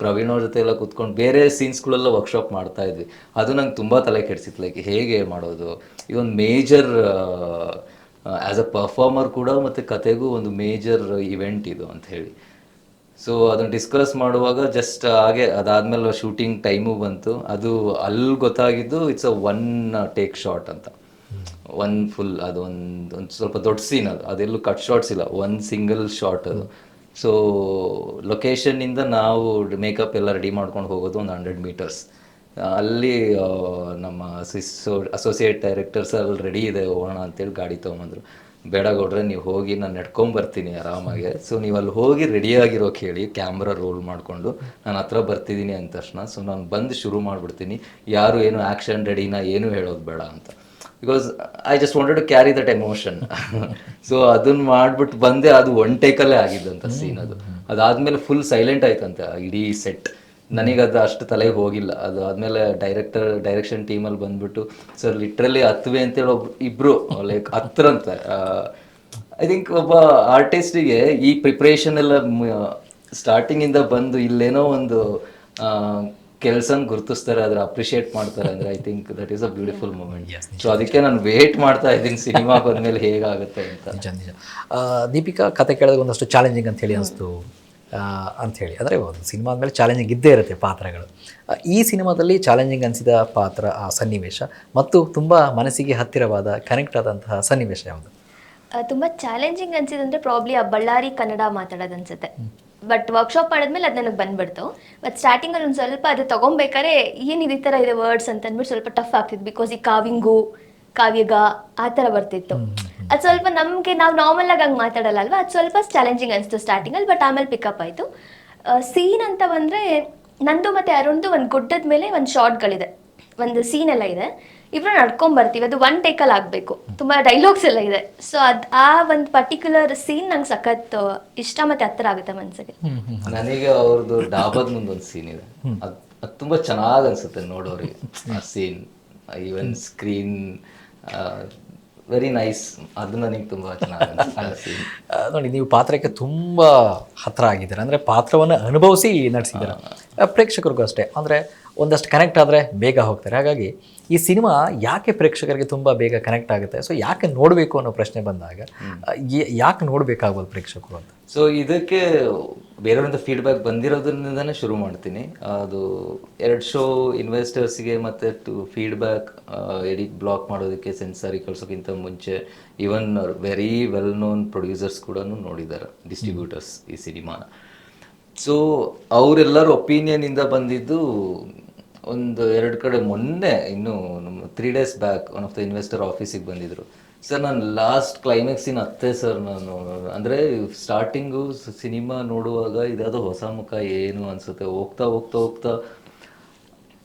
B: ಪ್ರವೀಣ್ ಅವ್ರ ಜೊತೆ ಎಲ್ಲ ಕುತ್ಕೊಂಡು ಬೇರೆ ಸೀನ್ಸ್ಗಳೆಲ್ಲ ವರ್ಕ್ಶಾಪ್ ಮಾಡ್ತಾ ಇದ್ವಿ. ಅದು ನಂಗೆ ತುಂಬ ತಲೆ ಕೆಡಿಸಿತ್ತು ಲೈಕ್ ಹೇಗೆ ಮಾಡೋದು? ಇದೊಂದು ಮೇಜರ್ ಆ್ಯಸ್ ಅ ಪರ್ಫಾರ್ಮರ್ ಕೂಡ ಮತ್ತು ಕತೆಗೂ ಒಂದು ಮೇಜರ್ ಇವೆಂಟ್ ಇದು ಅಂತ ಹೇಳಿ. ಸೊ ಅದನ್ನು ಡಿಸ್ಕಸ್ ಮಾಡುವಾಗ ಜಸ್ಟ್ ಹಾಗೆ ಅದಾದ್ಮೇಲೆ ಶೂಟಿಂಗ್ ಟೈಮು ಬಂತು. ಅದು ಅಲ್ಲಿ ಗೊತ್ತಾಗಿದ್ದು it's a one take shot ಅಂತ. ಒನ್ ಫುಲ್ ಅದು ಒಂದು ಒಂದು ಸ್ವಲ್ಪ ದೊಡ್ಡ ಸೀನ್ ಅದು. ಅದೆಲ್ಲೂ ಕಟ್ ಶಾಟ್ಸ್ ಇಲ್ಲ. ಒನ್ ಸಿಂಗಲ್ ಶಾಟ್ ಅದು. ಸೊ ಲೊಕೇಶನ್ನಿಂದ ನಾವು ಮೇಕಪ್ ಎಲ್ಲ ರೆಡಿ ಮಾಡ್ಕೊಂಡು ಹೋಗೋದು ಒಂದು ಹಂಡ್ರೆಡ್ ಮೀಟರ್ಸ್ ಅಲ್ಲಿ ನಮ್ಮ ಅಸೋಸಿಯೇಟ್ ಡೈರೆಕ್ಟರ್ಸ್ ಅಲ್ಲಿ ರೆಡಿ ಇದೆ. ಹೋಗೋಣ ಅಂತೇಳಿ ಗಾಡಿ ತೊಗೊಂಬಂದ್ರು. ಬೇಡ ಗೌಡ್ರೆ, ನೀವು ಹೋಗಿ ನಾನು ನಡ್ಕೊಂಬರ್ತೀನಿ ಬರ್ತೀನಿ ಆರಾಮಾಗಿ. ಸೊ ನೀವು ಅಲ್ಲಿ ಹೋಗಿ ರೆಡಿ ಆಗಿರೋಕೆ ಹೇಳಿ ಕ್ಯಾಮ್ರಾ ರೋಲ್ ಮಾಡಿಕೊಂಡು ನಾನು ಹತ್ರ ಬರ್ತಿದ್ದೀನಿ ಅಂದ ತಕ್ಷಣ ಸೊ ನಾನು ಬಂದು ಶುರು ಮಾಡಿಬಿಡ್ತೀನಿ. ಯಾರು ಏನು ಆ್ಯಕ್ಷನ್ ರೆಡಿನ ಏನು ಹೇಳೋದು ಬೇಡ ಅಂತ. Because I just wanted to carry that emotion so ಅದನ್ನ ಮಾಡಿಬಿಟ್ಟು ಬಂದೆ, ಅದು ಒನ್ ಟೇಕಲ್ಲೇ ಆಗಿದ್ದಂತ ಸೀನ್ ಅದು. ಅದಾದ್ಮೇಲೆ ಫುಲ್ ಸೈಲೆಂಟ್ ಆಯ್ತಂತೆ ಇಡೀ ಸೆಟ್ ನನಗೆ ಅದು ಅಷ್ಟು ತಲೆಗೆ ಹೋಗಿಲ್ಲ. ಅದು ಆದ್ಮೇಲೆ ಡೈರೆಕ್ಟರ್ ಡೈರೆಕ್ಷನ್ ಟೀಮಲ್ಲಿ ಬಂದ್ಬಿಟ್ಟು ಸರ್ ಲಿಟ್ರಲಿ ಹತ್ತುವೆ ಅಂತೇಳಿ ಒಬ್ರು ಇಬ್ರು ಲೈಕ್ ಹತ್ತರಂತೆ ಐ ಥಿಂಕ್ ಒಬ್ಬ ಆರ್ಟಿಸ್ಟಿಗೆ ಈ ಪ್ರಿಪ್ರೇಷನ್ ಎಲ್ಲ ಸ್ಟಾರ್ಟಿಂಗಿಂದ ಬಂದು ಇಲ್ಲೇನೋ ಒಂದು ಕೆಲಸನ ಗುರುತಿಸ್ತಾರೆ ಅದ್ರ ಅಪ್ರಿಷಿಯೇಟ್ ಮಾಡ್ತಾರೆ ಅಂದ್ರೆ I think that is a beautiful moment so ಅದಕ್ಕೆ ನಾನು ವೇಟ್ ಮಾಡ್ತಾ ಇದ್ದೀನಿ ಸಿನಿಮಾ ಬಂದ್ಮೇಲೆ ಹೇಗಾಗುತ್ತೆ ಅಂತ.
A: ನಿಜ ನಿಜ. ದೀಪಿಕಾ ಕತೆ ಕೇಳಿದಾಗ ಒಂದಷ್ಟು ಚಾಲೆಂಜಿಂಗ್ ಅಂತ ಹೇಳಿ ಅನಿಸ್ತು. ಅಂಥೇಳಿ. ಅಂದರೆ ಒಂದು ಸಿನಿಮಾ ಆದಮೇಲೆ ಚಾಲೆಂಜಿಂಗ್ ಇದ್ದೇ ಇರುತ್ತೆ ಪಾತ್ರಗಳು. ಈ ಸಿನಿಮಾದಲ್ಲಿ ಚಾಲೆಂಜಿಂಗ್ ಅನಿಸಿದ ಪಾತ್ರ ಆ ಸನ್ನಿವೇಶ ಮತ್ತು ತುಂಬ ಮನಸ್ಸಿಗೆ ಹತ್ತಿರವಾದ ಕನೆಕ್ಟ್ ಆದಂತಹ ಸನ್ನಿವೇಶ ಯಾವುದು?
C: ತುಂಬ ತುಂಬಾ ಚಾಲೆಂಜಿಂಗ್ ಅನ್ಸಿದಂದ್ರೆ ಪ್ರಾಬ್ಲಿ ಆ ಬಳ್ಳಾರಿ ಕನ್ನಡ ಮಾತಾಡೋದು ಅನ್ಸುತ್ತೆ. ಬಟ್ ವರ್ಕ್ಶಾಪ್ ಮಾಡಿದ್ಮೇಲೆ ಅದು ನನಗೆ ಬಂದ್ಬಿಡ್ತು. ಬಟ್ ಸ್ಟಾರ್ಟಿಂಗಲ್ಲಿ ಒಂದು ಸ್ವಲ್ಪ ಅದು ತೊಗೊಬೇಕಾದ್ರೆ ಏನಿದೆ ಈ ಥರ ಇದೆ ವರ್ಡ್ಸ್ ಅಂತ ಅಂದ್ಬಿಟ್ಟು ಸ್ವಲ್ಪ ಟಫ್ ಆಗ್ತಿತ್ತು. ಬಿಕಾಸ್ ಈ ಕಾವಿಂಗು ಕಾವ್ಯಗ ಆ ಥರ ಬರ್ತಿತ್ತು. ಅದು ಸ್ವಲ್ಪ ನಮಗೆ ನಾವು ನಾರ್ಮಲ್ ಆಗಿ ಹಂಗೆ ಮಾತಾಡಲ್ಲ ಅಲ್ವಾ ಅದು ಸ್ವಲ್ಪ ಚಾಲೆಂಜಿಂಗ್ ಅನಿಸ್ತು ಸ್ಟಾರ್ಟಿಂಗಲ್ಲಿ ಬಟ್ ಆಮೇಲೆ ಪಿಕಪ್ ಆಯಿತು. ಸೀನ್ ಅಂತ ಬಂದರೆ ನಂದು ಮತ್ತು ಅರುಣ್ದು ಒಂದು ಗುಡ್ಡದ ಮೇಲೆ ಒಂದು ಶಾರ್ಟ್ಗಳಿದೆ ಒಂದು ಸೀನ್ ಎಲ್ಲ ಇದೆ. ಇಬ್ರು ನಡ್ಕೊಂಡ್ ಬರ್ತೀವಿ. ಅದು ಒನ್ ಟೇಕಲ್ಲಿ ಆಗಬೇಕು. ತುಂಬ ಡೈಲಾಗ್ಸ್ ಎಲ್ಲ ಇದೆ. ಸೊ ಅದು ಆ ಒಂದು ಪರ್ಟಿಕ್ಯುಲರ್ ಸೀನ್ ನಂಗೆ ಸಖತ್ ಇಷ್ಟ ಮತ್ತೆ ಹತ್ತಿರ ಆಗುತ್ತೆ ಮನಸ್ಸಿಗೆ
B: ನನಗೆ ಅವ್ರದ್ದು ಡಾಬದ ಮುಂದೊಂದು ಒಂದು ಸೀನ್ ಇದೆ. ಅದ್ ಅದು ತುಂಬಾ ಚೆನ್ನಾಗಿ ಅನ್ಸುತ್ತೆ ನೋಡೋರಿಗೆ. ಆ scene even screen very nice ಅದು ನನಗೆ ತುಂಬ ಚೆನ್ನಾಗಿ
A: ನೋಡಿ ನೀವು ಪಾತ್ರಕ್ಕೆ ತುಂಬ ಹತ್ರ ಆಗಿದ್ದೀರ ಅಂದರೆ ಪಾತ್ರವನ್ನು ಅನುಭವಿಸಿ ನಡೆಸಿದ್ದೀರ. ಪ್ರೇಕ್ಷಕರಿಗೂ ಅಷ್ಟೇ. ಅಂದರೆ ಒಂದಷ್ಟು ಕನೆಕ್ಟ್ ಆದರೆ ಬೇಗ ಹೋಗ್ತಾರೆ. ಹಾಗಾಗಿ ಈ ಸಿನಿಮಾ ಯಾಕೆ ಪ್ರೇಕ್ಷಕರಿಗೆ ತುಂಬ ಬೇಗ ಕನೆಕ್ಟ್ ಆಗುತ್ತೆ? ಸೊ ಯಾಕೆ ನೋಡಬೇಕು ಅನ್ನೋ ಪ್ರಶ್ನೆ ಬಂದಾಗ ಯಾಕೆ ನೋಡಬೇಕಾಗ್ಬೋದು ಪ್ರೇಕ್ಷಕರು ಅಂತ?
B: ಸೊ ಇದಕ್ಕೆ ಬೇರೆಯವರಿಂದ ಫೀಡ್ಬ್ಯಾಕ್ ಬಂದಿರೋದ್ರಿಂದನೇ ಶುರು ಮಾಡ್ತೀನಿ. ಅದು ಎರಡು ಶೋ ಇನ್ವೆಸ್ಟರ್ಸ್ಗೆ ಮತ್ತು ಟು ಫೀಡ್ಬ್ಯಾಕ್ ಎಡಿಟ್ ಬ್ಲಾಕ್ ಮಾಡೋದಕ್ಕೆ ಸೆನ್ಸಾರಿ ಕಳ್ಸೋಕ್ಕಿಂತ ಮುಂಚೆ even very well known producers ಕೂಡ ನೋಡಿದ್ದಾರೆ ಡಿಸ್ಟ್ರಿಬ್ಯೂಟರ್ಸ್ ಈ ಸಿನಿಮಾನ. ಸೊ ಅವರೆಲ್ಲರ ಒಪಿನಿಯನಿಂದ ಬಂದಿದ್ದು ಒಂದು ಎರಡು ಕಡೆ ಮೊನ್ನೆ, ಇನ್ನು ನಮ್ಮ three days back one of the investor ಆಫೀಸಿಗೆ ಬಂದಿದ್ರು. ಸರ್ ನಾನು ಲಾಸ್ಟ್ ಇನ್ ಅತ್ತೆ ಸರ್ ನಾನು. ಅಂದರೆ ಸ್ಟಾರ್ಟಿಂಗು ಸಿನಿಮಾ ನೋಡುವಾಗ ಇದಾದ ಹೊಸ ಮುಖ ಏನು ಅನ್ಸುತ್ತೆ? ಹೋಗ್ತಾ ಹೋಗ್ತಾ ಹೋಗ್ತಾ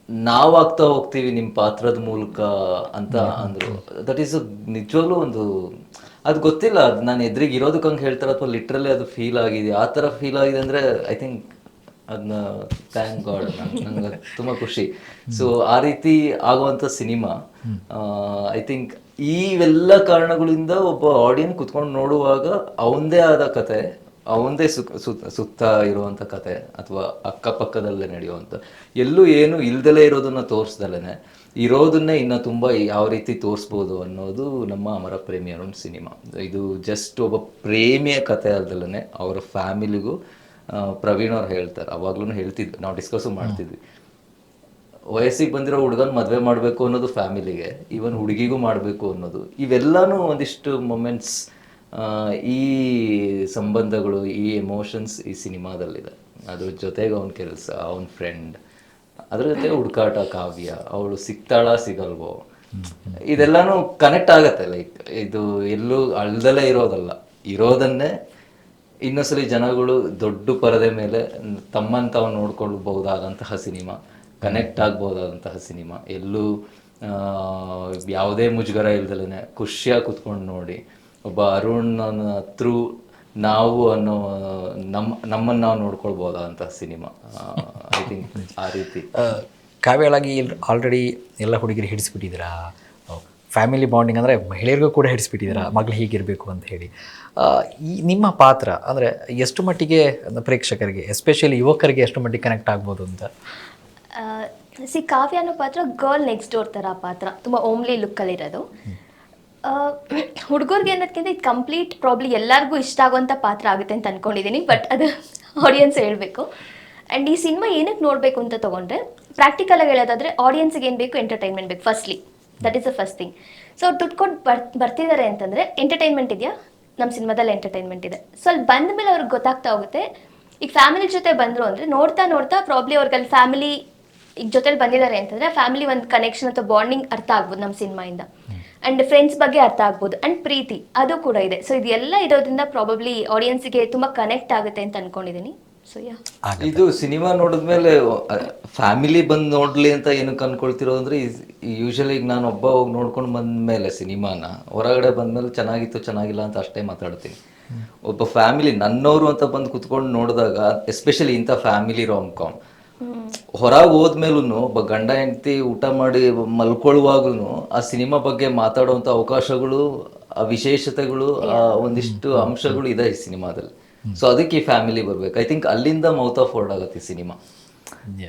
B: ನಾವಾಗ್ತಾ ಹೋಗ್ತೀವಿ ನಿಮ್ಮ ಪಾತ್ರದ ಮೂಲಕ ಅಂತ ಅಂದರು. ದಟ್ ಈಸ್ ನಿಜವಾಗ್ಲೂ ಒಂದು ಅದು ಗೊತ್ತಿಲ್ಲ. ಅದು ನಾನು ಎದುರಿಗೆ ಇರೋದಕ್ಕೆ ಹಂಗೆ ಹೇಳ್ತಾರೆ ಅಥವಾ ಲಿಟ್ರಲಿ ಅದು ಫೀಲ್ ಆಗಿದೆ. ಆ ಥರ ಫೀಲ್ ಆಗಿದೆ ಅಂದರೆ ಐ ಥಿಂಕ್ ಅದನ್ನ ಥ್ಯಾಂಕ್ ಗಾಡ್ ನಂಗೆ ತುಂಬ ಖುಷಿ. ಸೊ ಆ ರೀತಿ ಆಗುವಂಥ ಸಿನಿಮಾ ಐ ಥಿಂಕ್ ಇವೆಲ್ಲ ಕಾರಣಗಳಿಂದ ಒಬ್ಬ ಆಡಿಯನ್ ಕುತ್ಕೊಂಡು ನೋಡುವಾಗ ಅವಂದೇ ಆದ ಕತೆ, ಅವಂದೇ ಸುತ್ತ ಸುತ್ತ ಇರುವಂಥ ಕತೆ ಅಥವಾ ಅಕ್ಕಪಕ್ಕದಲ್ಲೇ ನಡೆಯುವಂಥ ಎಲ್ಲೂ ಏನು ಇಲ್ದಲೇ ಇರೋದನ್ನ ತೋರಿಸ್ದಲೇ ಇರೋದನ್ನೇ ಇನ್ನು ತುಂಬ ಯಾವ ರೀತಿ ತೋರಿಸ್ಬೋದು ಅನ್ನೋದು ನಮ್ಮ ಅಮರ ಪ್ರೇಮಿ ಅರುಣ್ ಸಿನಿಮಾ. ಇದು ಜಸ್ಟ್ ಒಬ್ಬ ಪ್ರೇಮಿಯ ಕತೆ ಅಲ್ದಲೇ ಅವರ ಫ್ಯಾಮಿಲಿಗೂ ಪ್ರವೀಣ್ ಅವ್ರು ಹೇಳ್ತಾರೆ. ಅವಾಗ್ಲೂ ಹೇಳ್ತಿದ್ವಿ. ನಾವು ಡಿಸ್ಕಸ್ಸು ಮಾಡ್ತಿದ್ವಿ. ವಯಸ್ಸಿಗೆ ಬಂದಿರೋ ಹುಡುಗನ ಮದುವೆ ಮಾಡಬೇಕು ಅನ್ನೋದು ಫ್ಯಾಮಿಲಿಗೆ ಈವನ್ ಹುಡುಗಿಗೂ ಮಾಡಬೇಕು ಅನ್ನೋದು, ಇವೆಲ್ಲನೂ ಒಂದಿಷ್ಟು ಮೊಮೆಂಟ್ಸ್ ಈ ಸಂಬಂಧಗಳು, ಈ ಎಮೋಷನ್ಸ್ ಈ ಸಿನಿಮಾದಲ್ಲಿದೆ. ಅದ್ರ ಜೊತೆಗೆ ಅವನ ಕೆಲಸ, ಅವನ ಫ್ರೆಂಡ್ ಅದ್ರ ಜೊತೆ ಹುಡುಕಾಟ, ಕಾವ್ಯ, ಅವಳು ಸಿಗ್ತಾಳ ಸಿಗಲ್ವೋ? ಇದೆಲ್ಲಾನು ಕನೆಕ್ಟ್ ಆಗತ್ತೆ ಲೈಕ್ ಇದು ಎಲ್ಲೂ ಅಳ್ದಲೇ ಇರೋದಲ್ಲ. ಇರೋದನ್ನೇ ಇನ್ನೊಂದ್ಸಲಿ ಜನಗಳು ದೊಡ್ಡ ಪರದೆ ಮೇಲೆ ತಮ್ಮಂತ ನೋಡ್ಕೊಳ್ಬಹುದಾದಂತಹ ಸಿನಿಮಾ. ಕನೆಕ್ಟ್ ಆಗ್ಬೋದಾದಂತಹ ಸಿನಿಮಾ. ಎಲ್ಲೂ ಯಾವುದೇ ಮುಜುಗರ ಇಲ್ದಲೇ ಖುಷಿಯಾಗಿ ಕುತ್ಕೊಂಡು ನೋಡಿ ಒಬ್ಬ ಅರುಣ್ ಥ್ರೂ ನಾವು ಅನ್ನೋ ನಮ್ಮ ನಮ್ಮನ್ನು ನಾವು ನೋಡ್ಕೊಳ್ಬೋದಾದಂತಹ ಸಿನಿಮಾ. ಐ ಥಿಂಕ್ ಆ ರೀತಿ.
A: ಕಾವ್ಯಳಾಗಿ ಆಲ್ರೆಡಿ ಎಲ್ಲ ಹುಡುಗಿರು ಹಿಡಿಸ್ಬಿಟ್ಟಿದ್ದೀರಾ? ಫ್ಯಾಮಿಲಿ ಬಾಂಡಿಂಗ್ ಅಂದರೆ ಮಹಿಳೆಯರಿಗೂ ಕೂಡ ಹಿಡಿಸ್ಬಿಟ್ಟಿದ್ದೀರಾ? ಮಗಳು ಹೀಗಿರಬೇಕು ಅಂತ ಹೇಳಿ. ಈ ನಿಮ್ಮ ಪಾತ್ರ ಅಂದರೆ ಎಷ್ಟು ಮಟ್ಟಿಗೆ ಪ್ರೇಕ್ಷಕರಿಗೆ ಎಸ್ಪೆಷಲಿ ಯುವಕರಿಗೆ ಎಷ್ಟು ಮಟ್ಟಿಗೆ ಕನೆಕ್ಟ್ ಆಗ್ಬೋದು ಅಂತ?
C: ಸಿ ಕಾವ್ಯ ಅನ್ನೋ ಪಾತ್ರ ಗರ್ಲ್ ನೆಕ್ಸ್ಟ್ ಡೋರ್ ಥರ ಪಾತ್ರ, ತುಂಬ ಓಮ್ಲಿ ಲುಕ್ಕಲ್ಲಿರೋದು. ಹುಡುಗರ್ಗೆ ಅನ್ನೋದಕ್ಕಿಂತ ಇದು ಕಂಪ್ಲೀಟ್ ಪ್ರಾಬ್ಲಿ ಎಲ್ಲರಿಗೂ ಇಷ್ಟ ಆಗುವಂಥ ಪಾತ್ರ ಆಗುತ್ತೆ ಅಂತ ಅನ್ಕೊಂಡಿದ್ದೀನಿ ಬಟ್ ಅದು ಆಡಿಯನ್ಸ್ ಹೇಳಬೇಕು. ಆ್ಯಂಡ್ ಈ ಸಿನಿಮಾ ಏನಕ್ಕೆ ನೋಡಬೇಕು ಅಂತ ತಗೊಂಡ್ರೆ ಪ್ರಾಕ್ಟಿಕಲ್ ಆಗಿ ಹೇಳೋದಾದ್ರೆ ಆಡಿಯನ್ಸ್ಗೆ ಏನು ಬೇಕು ಎಂಟರ್ಟೈನ್ಮೆಂಟ್ ಬೇಕು firstly that is the first thing so ಅವ್ರು ದುಡ್ಡು ಕೊಟ್ಟು ಬರ್ ಬರ್ತಿದ್ದಾರೆ ಅಂತಂದರೆ ಎಂಟರ್ಟೈನ್ಮೆಂಟ್ ಇದೆಯಾ? ನಮ್ಮ ಸಿನಿಮಾದಲ್ಲಿ ಎಂಟರ್ಟೈನ್ಮೆಂಟ್ ಇದೆ. ಸೊ ಅಲ್ಲಿ ಬಂದ ಮೇಲೆ ಅವ್ರಿಗೆ ಗೊತ್ತಾಗ್ತಾ ಹೋಗುತ್ತೆ, ಈಗ ಫ್ಯಾಮಿಲಿ ಜೊತೆ ಬಂದರು ಅಂದರೆ ನೋಡ್ತಾ ನೋಡ್ತಾ ಪ್ರಾಬ್ಲಿ ಅವ್ರಿಗೆ ಅಲ್ಲಿ ಫ್ಯಾಮಿಲಿ ಈಗ ಜೊತೆಲಿ ಬಂದಿದ್ದಾರೆ ಅಂತಂದ್ರೆ ಫ್ಯಾಮಿಲಿ ಒಂದು ಕನೆಕ್ಷನ್ ಅಥವಾ ಬಾಂಡಿಂಗ್ ಅರ್ಥ ಆಗ್ಬೋದು ನಮ್ಮ ಸಿನಿಮಾಯಿಂದ. ಅಂಡ್ ಫ್ರೆಂಡ್ಸ್ ಬಗ್ಗೆ ಅರ್ಥ ಆಗ್ಬೋದು. ಅಂಡ್ ಪ್ರೀತಿ ಅದು ಕೂಡ ಇದೆ. ಸೊ ಇದೆಲ್ಲ ಇರೋದ್ರಿಂದ ಪ್ರಾಬಬ್ಲಿ ಆಡಿಯನ್ಸ್ಗೆ ತುಂಬಾ ಕನೆಕ್ಟ್ ಆಗುತ್ತೆ ಅಂತ ಅನ್ಕೊಂಡಿದ್ದೀನಿ ಸೊ ಯಾ
B: ಇದು ಸಿನಿಮಾ ನೋಡಿದ್ಮೇಲೆ ಫ್ಯಾಮಿಲಿ ಬಂದು ನೋಡ್ಲಿ ಅಂತ ಏನಕ್ಕೆ ಅನ್ಕೊಳ್ತಿರೋ ಅಂದ್ರೆ ಯೂಶಲಿ ಈಗ ನಾನು ಒಬ್ಬ ಹೋಗಿ ನೋಡ್ಕೊಂಡು ಬಂದ್ಮೇಲೆ ಸಿನಿಮಾನ ಹೊರಗಡೆ ಬಂದ್ಮೇಲೆ ಚೆನ್ನಾಗಿತ್ತು ಚೆನ್ನಾಗಿಲ್ಲ ಅಂತ ಅಷ್ಟೇ ಮಾತಾಡ್ತೀನಿ. ಒಬ್ಬ ಫ್ಯಾಮಿಲಿ ನನ್ನವರು ಅಂತ ಬಂದು ಕುತ್ಕೊಂಡು ನೋಡಿದಾಗ ಎಸ್ಪೆಷಲಿ ಇಂಥ ಫ್ಯಾಮಿಲಿ ರೋಮ್ ಕಾಮ್ ಹೊರಗೆ ಹೋದ್ಮೇಲೂ ಒಬ್ಬ ಗಂಡ ಹೆಂಡತಿ ಊಟ ಮಾಡಿ ಮಲ್ಕೊಳ್ಳುವಾಗ್ಲೂ ಆ ಸಿನಿಮಾ ಬಗ್ಗೆ ಮಾತಾಡುವಂಥ ಅವಕಾಶಗಳು ಆ ವಿಶೇಷತೆಗಳು ಆ ಒಂದಿಷ್ಟು ಅಂಶಗಳು ಇದೆ ಈ ಸಿನಿಮಾದಲ್ಲಿ. ಸೊ ಅದಕ್ಕೆ ಈ ಫ್ಯಾಮಿಲಿ ಬರ್ಬೇಕು. ಐ ಥಿಂಕ್ ಅಲ್ಲಿಂದ ಮೌತ್ ಆಫ್ ವರ್ಡ್ ಆಗುತ್ತೆ ಈ ಸಿನಿಮಾ.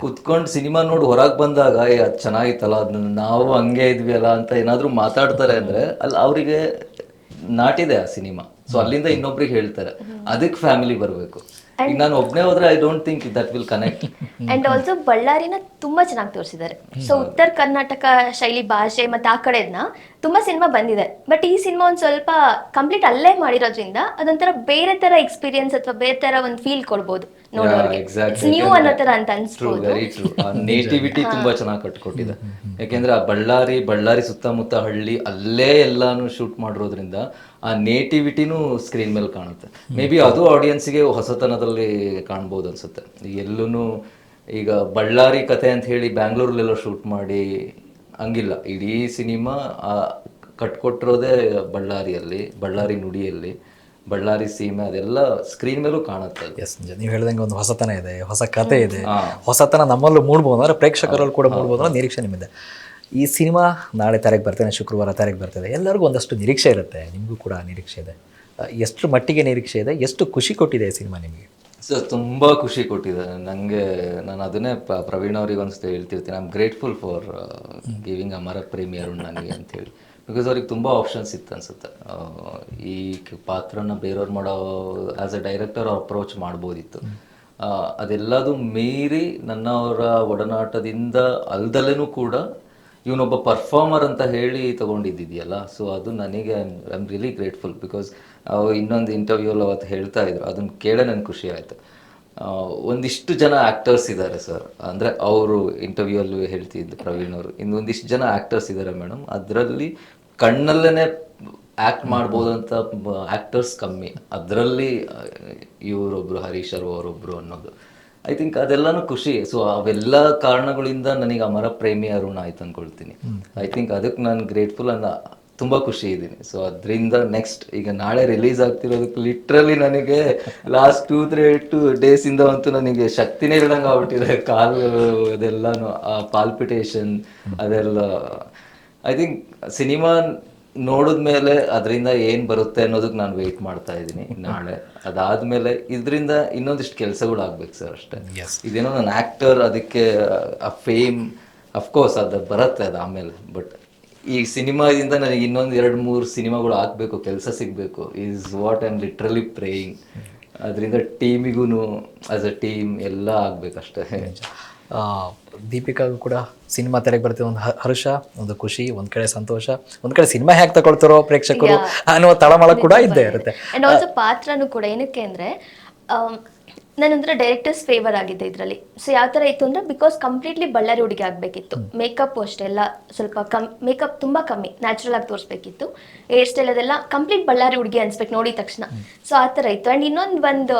B: ಕುತ್ಕೊಂಡು ಸಿನಿಮಾ ನೋಡಿ ಹೊರಗೆ ಬಂದಾಗ ಅದು ಚೆನ್ನಾಗಿತ್ತಲ್ಲ ಅದನ್ನ ನಾವು ಹಂಗೆ ಇದ್ವಿ ಅಲ್ಲ ಅಂತ ಏನಾದರೂ ಮಾತಾಡ್ತಾರೆ ಅಂದ್ರೆ ಅಲ್ಲಿ ಅವರಿಗೆ ನಾಟಿದೆ ಆ ಸಿನಿಮಾ. ಸೊ ಅಲ್ಲಿಂದ ಇನ್ನೊಬ್ರಿಗೆ ಹೇಳ್ತಾರೆ. ಅದಕ್ಕೆ ಫ್ಯಾಮಿಲಿ ಬರಬೇಕು. ಈಗ ನಾನು ಒಬ್ಬನೇ ಹೋದ್ರೆ I don't think that will connect
C: and also ಬಳ್ಳಾರಿನ ತುಂಬಾ ಚೆನ್ನಾಗಿ ತೋರಿಸಿದ್ದಾರೆ. ಸೊ ಉತ್ತರ ಕರ್ನಾಟಕ ಶೈಲಿ ಭಾಷೆ ಮತ್ತೆ ಆ ಕಡೆದ್ನ ತುಂಬಾ ಸಿನಿಮಾ ಬಂದಿದೆ. ಬಟ್ ಈ ಸಿನಿಮಾ ಒಂದ್ ಸ್ವಲ್ಪ ಕಂಪ್ಲೀಟ್ ಅಲ್ಲೇ ಮಾಡಿರೋದ್ರಿಂದ ಅದೊಂಥರ ಬೇರೆ ತರ ಎಕ್ಸ್ಪೀರಿಯನ್ಸ್ ಅಥವಾ ಬೇರೆ ತರ ಒಂದು ಫೀಲ್ ಕೊಡ್ಬೋದು ನ್ಯೂ ಅನ್ನೋ ತರ ಅಂತ
B: ಟ್ರೂ
C: ಅನ್ಸ್ಬೋದು.
B: ವೆರಿ ಟ್ರೂ ನೇಟಿವಿಟಿ ತುಂಬಾ ಚೆನ್ನಾಗಿ ಕಟ್ಕೊಟ್ಟಿದೆ. ಯಾಕೆಂದ್ರೆ ಆ ಬಳ್ಳಾರಿ ಬಳ್ಳಾರಿ ಸುತ್ತಮುತ್ತ ಹಳ್ಳಿ ಅಲ್ಲೇ ಎಲ್ಲಾನು ಶೂಟ್ ಮಾಡಿರೋದ್ರಿಂದ ಆ ನೇಟಿವಿಟಿನೂ ಸ್ಕ್ರೀನ್ ಮೇಲೆ ಕಾಣುತ್ತೆ. ಮೇ ಬಿ ಅದು ಆಡಿಯನ್ಸ್ಗೆ ಹೊಸತನದಲ್ಲಿ ಕಾಣ್ಬೋದು ಅನಿಸುತ್ತೆ. ಎಲ್ಲೂ ಈಗ ಬಳ್ಳಾರಿ ಕತೆ ಅಂತ ಹೇಳಿ ಬ್ಯಾಂಗ್ಳೂರಲ್ಲೆಲ್ಲ ಶೂಟ್ ಮಾಡಿ ಹಂಗಿಲ್ಲ. ಇಡೀ ಸಿನಿಮಾ ಕಟ್ಕೊಟ್ಟಿರೋದೇ ಬಳ್ಳಾರಿಯಲ್ಲಿ ಬಳ್ಳಾರಿ ನುಡಿಯಲ್ಲಿ ಬಳ್ಳಾರಿ ಸೀಮೆ ಅದೆಲ್ಲ ಸ್ಕ್ರೀನ್ ಮೇಲೂ ಕಾಣುತ್ತೆ
A: ಎಸ್ ನಿಜ. ನೀವು ಹೇಳ್ದಂಗೆ ಒಂದು ಹೊಸತನ ಇದೆ ಹೊಸ ಕತೆ ಇದೆ. ಹೊಸತನ ನಮ್ಮಲ್ಲೂ ಮೂಡ್ಬೋದು ಅಂದರೆ ಪ್ರೇಕ್ಷಕರಲ್ಲಿ ಕೂಡ ಮೂಡ್ಬೋದು ಅನ್ನೋ ನಿರೀಕ್ಷೆ ನಿಮ್ಮಿದೆ. ಈ ಸಿನಿಮಾ ನಾಳೆ ತಾರೀಕು ಬರ್ತೇನೆ ಶುಕ್ರವಾರ ತಾರೀಕು ಬರ್ತದೆ. ಎಲ್ಲರಿಗೂ ಒಂದಷ್ಟು ನಿರೀಕ್ಷೆ ಇರುತ್ತೆ, ನಿಮಗೂ ಕೂಡ ನಿರೀಕ್ಷೆ ಇದೆ. ಎಷ್ಟು ಮಟ್ಟಿಗೆ ನಿರೀಕ್ಷೆ ಇದೆ, ಎಷ್ಟು ಖುಷಿ ಕೊಟ್ಟಿದೆ ಈ ಸಿನಿಮಾ ನಿಮಗೆ?
B: ಸರ್, ತುಂಬ ಖುಷಿ ಕೊಟ್ಟಿದೆ. ನನಗೆ ನಾನು ಅದನ್ನೇ ಪ- ಪ್ರವೀಣ್ ಅವ್ರಿಗೆ ಒಂದ್ಸತಿ ಹೇಳ್ತಿರ್ತೀನಿ. I am grateful for giving Amara premiere ನನಗೆ ಅಂತೇಳಿ ಬಿಕಾಸ್ ಅವ್ರಿಗೆ ತುಂಬ ಆಪ್ಷನ್ಸ್ ಇತ್ತು ಅನ್ಸುತ್ತೆ. ಈ ಪಾತ್ರನ ಬೇರೆಯವ್ರು ಮಾಡೋ ಆ್ಯಸ್ ಅ ಡೈರೆಕ್ಟರ್ ಅಪ್ರೋಚ್ ಮಾಡ್ಬೋದಿತ್ತು. ಅದೆಲ್ಲದೂ ಮೀರಿ ನನ್ನವರ ಒಡನಾಟದಿಂದ ಅಲ್ದಲೇನೂ ಕೂಡ ಇವನೊಬ್ಬ ಪರ್ಫಾರ್ಮರ್ ಅಂತ ಹೇಳಿ ತಗೊಂಡಿದ್ದಿದೆಯಲ್ಲ ಸೊ ಅದು ನನಗೆ I am really grateful because ಇನ್ನೊಂದು ಇಂಟರ್ವ್ಯೂಲ್ಲಿ ಅವತ್ತು ಹೇಳ್ತಾ ಇದ್ರು, ಅದನ್ನು ಕೇಳೇ ನನಗೆ ಖುಷಿ ಆಯಿತು. ಒಂದಿಷ್ಟು ಜನ ಆ್ಯಕ್ಟರ್ಸ್ ಇದ್ದಾರೆ ಸರ್ ಅಂದರೆ ಅವರು ಇಂಟರ್ವ್ಯೂಲ್ಲೂ ಹೇಳ್ತಿದ್ರು ಪ್ರವೀಣ್ ಅವರು. ಇನ್ನೊಂದಿಷ್ಟು ಜನ ಆ್ಯಕ್ಟರ್ಸ್ ಇದ್ದಾರೆ ಮೇಡಮ್ ಅದರಲ್ಲಿ ಕಣ್ಣಲ್ಲೇ ಆ್ಯಕ್ಟ್ ಮಾಡ್ಬೋದಂತ ಆ್ಯಕ್ಟರ್ಸ್ ಕಮ್ಮಿ. ಅದರಲ್ಲಿ ಇವರೊಬ್ರು ಹರೀಶ್ ಅವರು ಅವರೊಬ್ಬರು ಅನ್ನೋದು. ಐ ಥಿಂಕ್ ಅದೆಲ್ಲನೂ ಖುಷಿ. ಸೊ ಅವೆಲ್ಲ ಕಾರಣಗಳಿಂದ ನನಗೆ ಅಮರ ಪ್ರೇಮಿ ಅರುಣ್ ಆಯ್ತು ಅನ್ಕೊಳ್ತೀನಿ. ಐ ಥಿಂಕ್ ಅದಕ್ಕೆ ನಾನು ಗ್ರೇಟ್ಫುಲ್ ಅನ್ನ ತುಂಬ ಖುಷಿ ಇದ್ದೀನಿ. ಸೊ ಅದರಿಂದ ನೆಕ್ಸ್ಟ್ ಈಗ ನಾಳೆ ರಿಲೀಸ್ ಆಗ್ತಿರೋದಕ್ಕೆ ಲಿಟ್ರಲಿ ನನಗೆ ಲಾಸ್ಟ್ ಟೂ ತ್ರೀ ಟು ಡೇಸಿಂದ ಅಂತೂ ನನಗೆ ಶಕ್ತಿನೇ ಇಲ್ದಂಗೆ ಆಗ್ಬಿಟ್ಟಿದೆ. ಕಾಲು ಅದೆಲ್ಲಾನು ಆ ಪಾಲ್ಪಿಟೇಷನ್ ಅದೆಲ್ಲ. ಐ ಥಿಂಕ್ ಸಿನಿಮಾ ನೋಡಿದ್ಮೇಲೆ ಅದರಿಂದ ಏನು ಬರುತ್ತೆ ಅನ್ನೋದಕ್ಕೆ ನಾನು ವೆಯ್ಟ್ ಮಾಡ್ತಾ ಇದ್ದೀನಿ ನಾಳೆ. ಅದಾದಮೇಲೆ ಇದರಿಂದ ಇನ್ನೊಂದಿಷ್ಟು ಕೆಲಸಗಳು ಆಗ್ಬೇಕು ಸರ್ ಅಷ್ಟೇ ಇದೇನೋ ನಾನು ಆ್ಯಕ್ಟರ್ ಅದಕ್ಕೆ ಆ ಫೇಮ್ ಅಫ್ಕೋರ್ಸ್ ಅದು ಬರುತ್ತೆ ಅದು ಆಮೇಲೆ ಬಟ್ ಈ ಸಿನಿಮಾದಿಂದ ನನಗೆ ಇನ್ನೊಂದು ಎರಡು ಮೂರು ಸಿನಿಮಾಗಳು ಆಗಬೇಕು ಕೆಲಸ ಸಿಗಬೇಕು is what I am literally praying ಅದರಿಂದ ಟೀಮಿಗೂ ಆ್ಯಸ್ ಅ ಟೀಮ್ ಎಲ್ಲ ಆಗಬೇಕಷ್ಟೇ.
A: ದೀಪಿಕಾಗೂ ಕೂಡ ಸಿನಿಮಾ ತೆರೆಗೆ ಬರ್ತಿದೆ ಒಂದು ಹರ್ಷ ಒಂದು ಖುಷಿ ಒಂದ್ ಕಡೆ ಸಂತೋಷ. ಒಂದ್ ಕಡೆ ಸಿನಿಮಾ ಹೇಗೆ ತಗೊಳ್ತಾರೋ ಪ್ರೇಕ್ಷಕರು ಅನ್ನೋ ತಳಮಳ ಕೂಡ ಇದ್ದೇ ಇರುತ್ತೆ.
C: ಅಂಡ್ ಆಲ್ಸೋ ಪಾತ್ರನೂ ಕೂಡ ಏನಕ್ಕೆ ಅಂದರೆ ನಾನೊಂಥರ ಡೈರೆಕ್ಟರ್ಸ್ ಫೇವರ್ ಆಗಿದೆ ಇದರಲ್ಲಿ. ಸೊ ಯಾವ ಥರ ಇತ್ತು ಅಂದರೆ ಬಿಕಾಸ್ ಕಂಪ್ಲೀಟ್ಲಿ ಬಳ್ಳಾರಿ ಹುಡುಗಿ ಆಗಬೇಕಿತ್ತು. ಮೇಕಪ್ ಅಷ್ಟೇ ಎಲ್ಲ ಸ್ವಲ್ಪ ಕಮ್ ಮೇಕಪ್ ತುಂಬ ಕಮ್ಮಿ ನ್ಯಾಚುರಲ್ ಆಗಿ ತೋರಿಸ್ಬೇಕಿತ್ತು. ಹೇರ್ ಸ್ಟೈಲ್ ಅದೆಲ್ಲ ಕಂಪ್ಲೀಟ್ ಬಳ್ಳಾರಿ ಹುಡುಗಿ ಅನ್ಸ್ಬೇಕು ನೋಡಿದ ತಕ್ಷಣ. ಸೊ ಆ ಥರ ಇತ್ತು. ಆ್ಯಂಡ್ ಇನ್ನೊಂದು ಒಂದು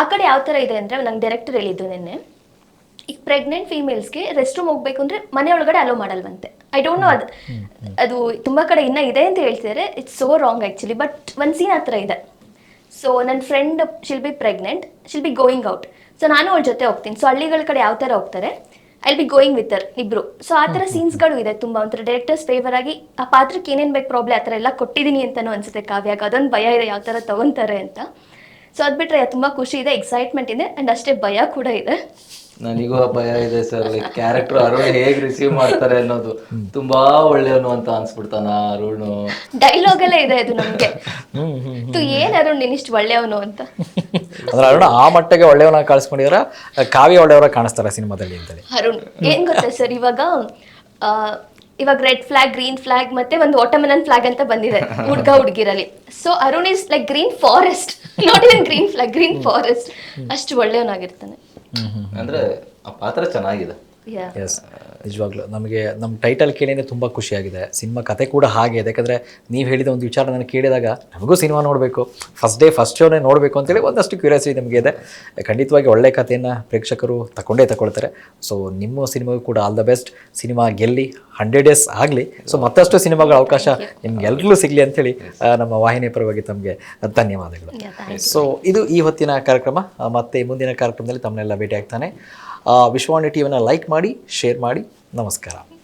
C: ಆ ಕಡೆ ಯಾವ ಥರ ಇದೆ ಅಂದರೆ ನಂಗೆ ಡೈರೆಕ್ಟರ್ ಹೇಳಿದ್ದು ನಿನ್ನೆ. ಈಗ ಪ್ರೆಗ್ನೆಂಟ್ ಫೀಮೇಲ್ಸ್ಗೆ ರೆಸ್ಟ್ ರೂಮ್ ಹೋಗ್ಬೇಕು ಅಂದ್ರೆ ಮನೆ ಒಳಗಡೆ ಅಲೋ ಮಾಡಲ್ವಂತೆ. ಐ ಡೋಂಟ್ ನೋ ಅದು. ಅದು ತುಂಬಾ ಕಡೆ ಇನ್ನ ಇದೆ ಅಂತ ಹೇಳ್ತಿದ್ದಾರೆ it's so wrong actually but ಒಂದು ಸೀನ್ ಹತ್ರ ಇದೆ. ಸೊ ನನ್ನ friend she'll be pregnant she'll be going out so ನಾನು ಅವಳ ಜೊತೆ ಹೋಗ್ತೀನಿ. ಸೊ ಹಳ್ಳಿಗಳ ಕಡೆ ಯಾವ ಥರ ಹೋಗ್ತಾರೆ? I be going with her ಇಬ್ರು. ಸೊ ಆ ಥರ ಸೀನ್ಸ್ಗಳು ಇದೆ ತುಂಬ. ಒಂಥರ ಡೈರೆಕ್ಟರ್ಸ್ ಫೇವರ್ ಆಗಿ ಆ ಪಾತ್ರಕ್ಕೆ ಏನೇನು ಬೇಕು ಪ್ರಾಬ್ಲಮ್ ಆ ಥರ ಎಲ್ಲ ಕೊಟ್ಟಿದ್ದೀನಿ ಅಂತಲೂ ಅನ್ಸುತ್ತೆ ಕಾವ್ಯಾಗ ಅದೊಂದು ಭಯ ಇದೆ, ಯಾವ ಥರ ತೊಗೊತಾರೆ ಅಂತ. ಸೊ ಅದು ಬಿಟ್ಟರೆ ತುಂಬ ಖುಷಿ ಇದೆ ಎಕ್ಸೈಟ್ಮೆಂಟ್ ಇದೆ ಆ್ಯಂಡ್ ಅಷ್ಟೇ ಭಯ ಕೂಡ ಇದೆ.
B: ನನಗೂ ಆ ಭಯ ಇದೆ ಸರ್. ಲೈಕ್ ಕ್ಯಾರೆಕ್ಟರ್ ಅರುಣ್ ಹೇಗ್ ರಿಸೀವ್ ಮಾಡ್ತಾರೆ ಅನ್ನೋದು ತುಂಬಾ ಒಳ್ಳೆಯವನು ಅಂತ ಅನ್ಸ್ಬಿಡ್ತಾನ ಅರುಣ್.
C: ಡೈಲಾಗ್ ಎಲ್ಲ ಇದೆ ಇದು ನಮ್ಗೆ. ತು ಏನ್ ಅರುಣ್ ನೀನ್ ಇಷ್ಟು ಒಳ್ಳೆಯವನು ಅಂತ?
A: ಅಂದ್ರೆ ಅರುಣ್ ಆ ಮಟ್ಟಿಗೆ ಒಳ್ಳೆಯವನ ಕಾಣಿಸ್ಕೊಂಡಿದ್ರ ಕಾವ್ಯ ಒಳ್ಳೆಯವರ ಕಾಣಿಸ್ತಾರೆ ಸಿನಿಮಾದಲ್ಲಿ ಅಂತೇಳಿ.
C: ಅರುಣ್ ಏನ್ ಗೊತ್ತಾ ಸರ್? ಇವಾಗ ಆ, ಇವಾಗ ರೆಡ್ ಫ್ಲಾಗ್ ಗ್ರೀನ್ ಫ್ಲಾಗ್ ಮತ್ತೆ ಒಂದು ವಾಟರ್ಮೆಲನ್ ಫ್ಲಾಗ್ ಅಂತ ಬಂದಿದೆ ಹುಡ್ಗ ಹುಡ್ಗಿರಲ್ಲಿ. So Arun is like green forest not even green flag green forest ಅಷ್ಟು ಒಳ್ಳೆಯವನಾಗಿರ್ತಾನೆ.
B: ಅಂದ್ರೆ ಆ ಪಾತ್ರ ಚೆನ್ನಾಗಿದೆ.
A: ಎಸ್ ನಿಜವಾಗ್ಲೂ. ನಮಗೆ ನಮ್ಮ ಟೈಟಲ್ ಕೇಳಿನೇ ತುಂಬ ಖುಷಿಯಾಗಿದೆ. ಸಿನಿಮಾ ಕತೆ ಕೂಡ ಹಾಗೆ ಇದೆ. ಯಾಕಂದರೆ ನೀವು ಹೇಳಿದ ಒಂದು ವಿಚಾರ ನಾನು ಕೇಳಿದಾಗ ನಮಗೂ ಸಿನಿಮಾ ನೋಡಬೇಕು. ಫಸ್ಟ್ ಡೇ ಫಸ್ಟ್ ಶೋನೇ ನೋಡಬೇಕು ಅಂತೇಳಿ ಒಂದಷ್ಟು ಕ್ಯೂರಿಯಾಸಿಟಿ ನಮಗೆ ಇದೆ. ಖಂಡಿತವಾಗಿ ಒಳ್ಳೆ ಕಥೆಯನ್ನು ಪ್ರೇಕ್ಷಕರು ತಗೊಂಡೇ ತಗೊಳ್ತಾರೆ ಸೊ ನಿಮ್ಮ ಸಿನಿಮಾಗೂ ಕೂಡ ಆಲ್ ದ ಬೆಸ್ಟ್ ಸಿನಿಮಾ ಗೆಲ್ಲಿ ಹಂಡ್ರೆಡ್ ಡೇಸ್ ಆಗಲಿ. ಸೊ ಮತ್ತಷ್ಟು ಸಿನಿಮಾಗಳ ಅವಕಾಶ ನಿಮ್ಗೆಲ್ರಿಗೂ ಸಿಗಲಿ ಅಂತೇಳಿ ನಮ್ಮ ವಾಹಿನಿ ಪರವಾಗಿ ತಮಗೆ ಧನ್ಯವಾದಗಳು. ಸೊ ಇದು ಈ ಹೊತ್ತಿನ ಕಾರ್ಯಕ್ರಮ. ಮತ್ತೆ ಮುಂದಿನ ಕಾರ್ಯಕ್ರಮದಲ್ಲಿ ತಮ್ಮನ್ನೆಲ್ಲ ಭೇಟಿ ಆಗ್ತಾನೆ ಆ, ವಿಶ್ವವಾಣಿ ಟಿವಿನ ಲೈಕ್ ಮಾಡಿ ಶೇರ್ ಮಾಡಿ. ನಮಸ್ಕಾರ.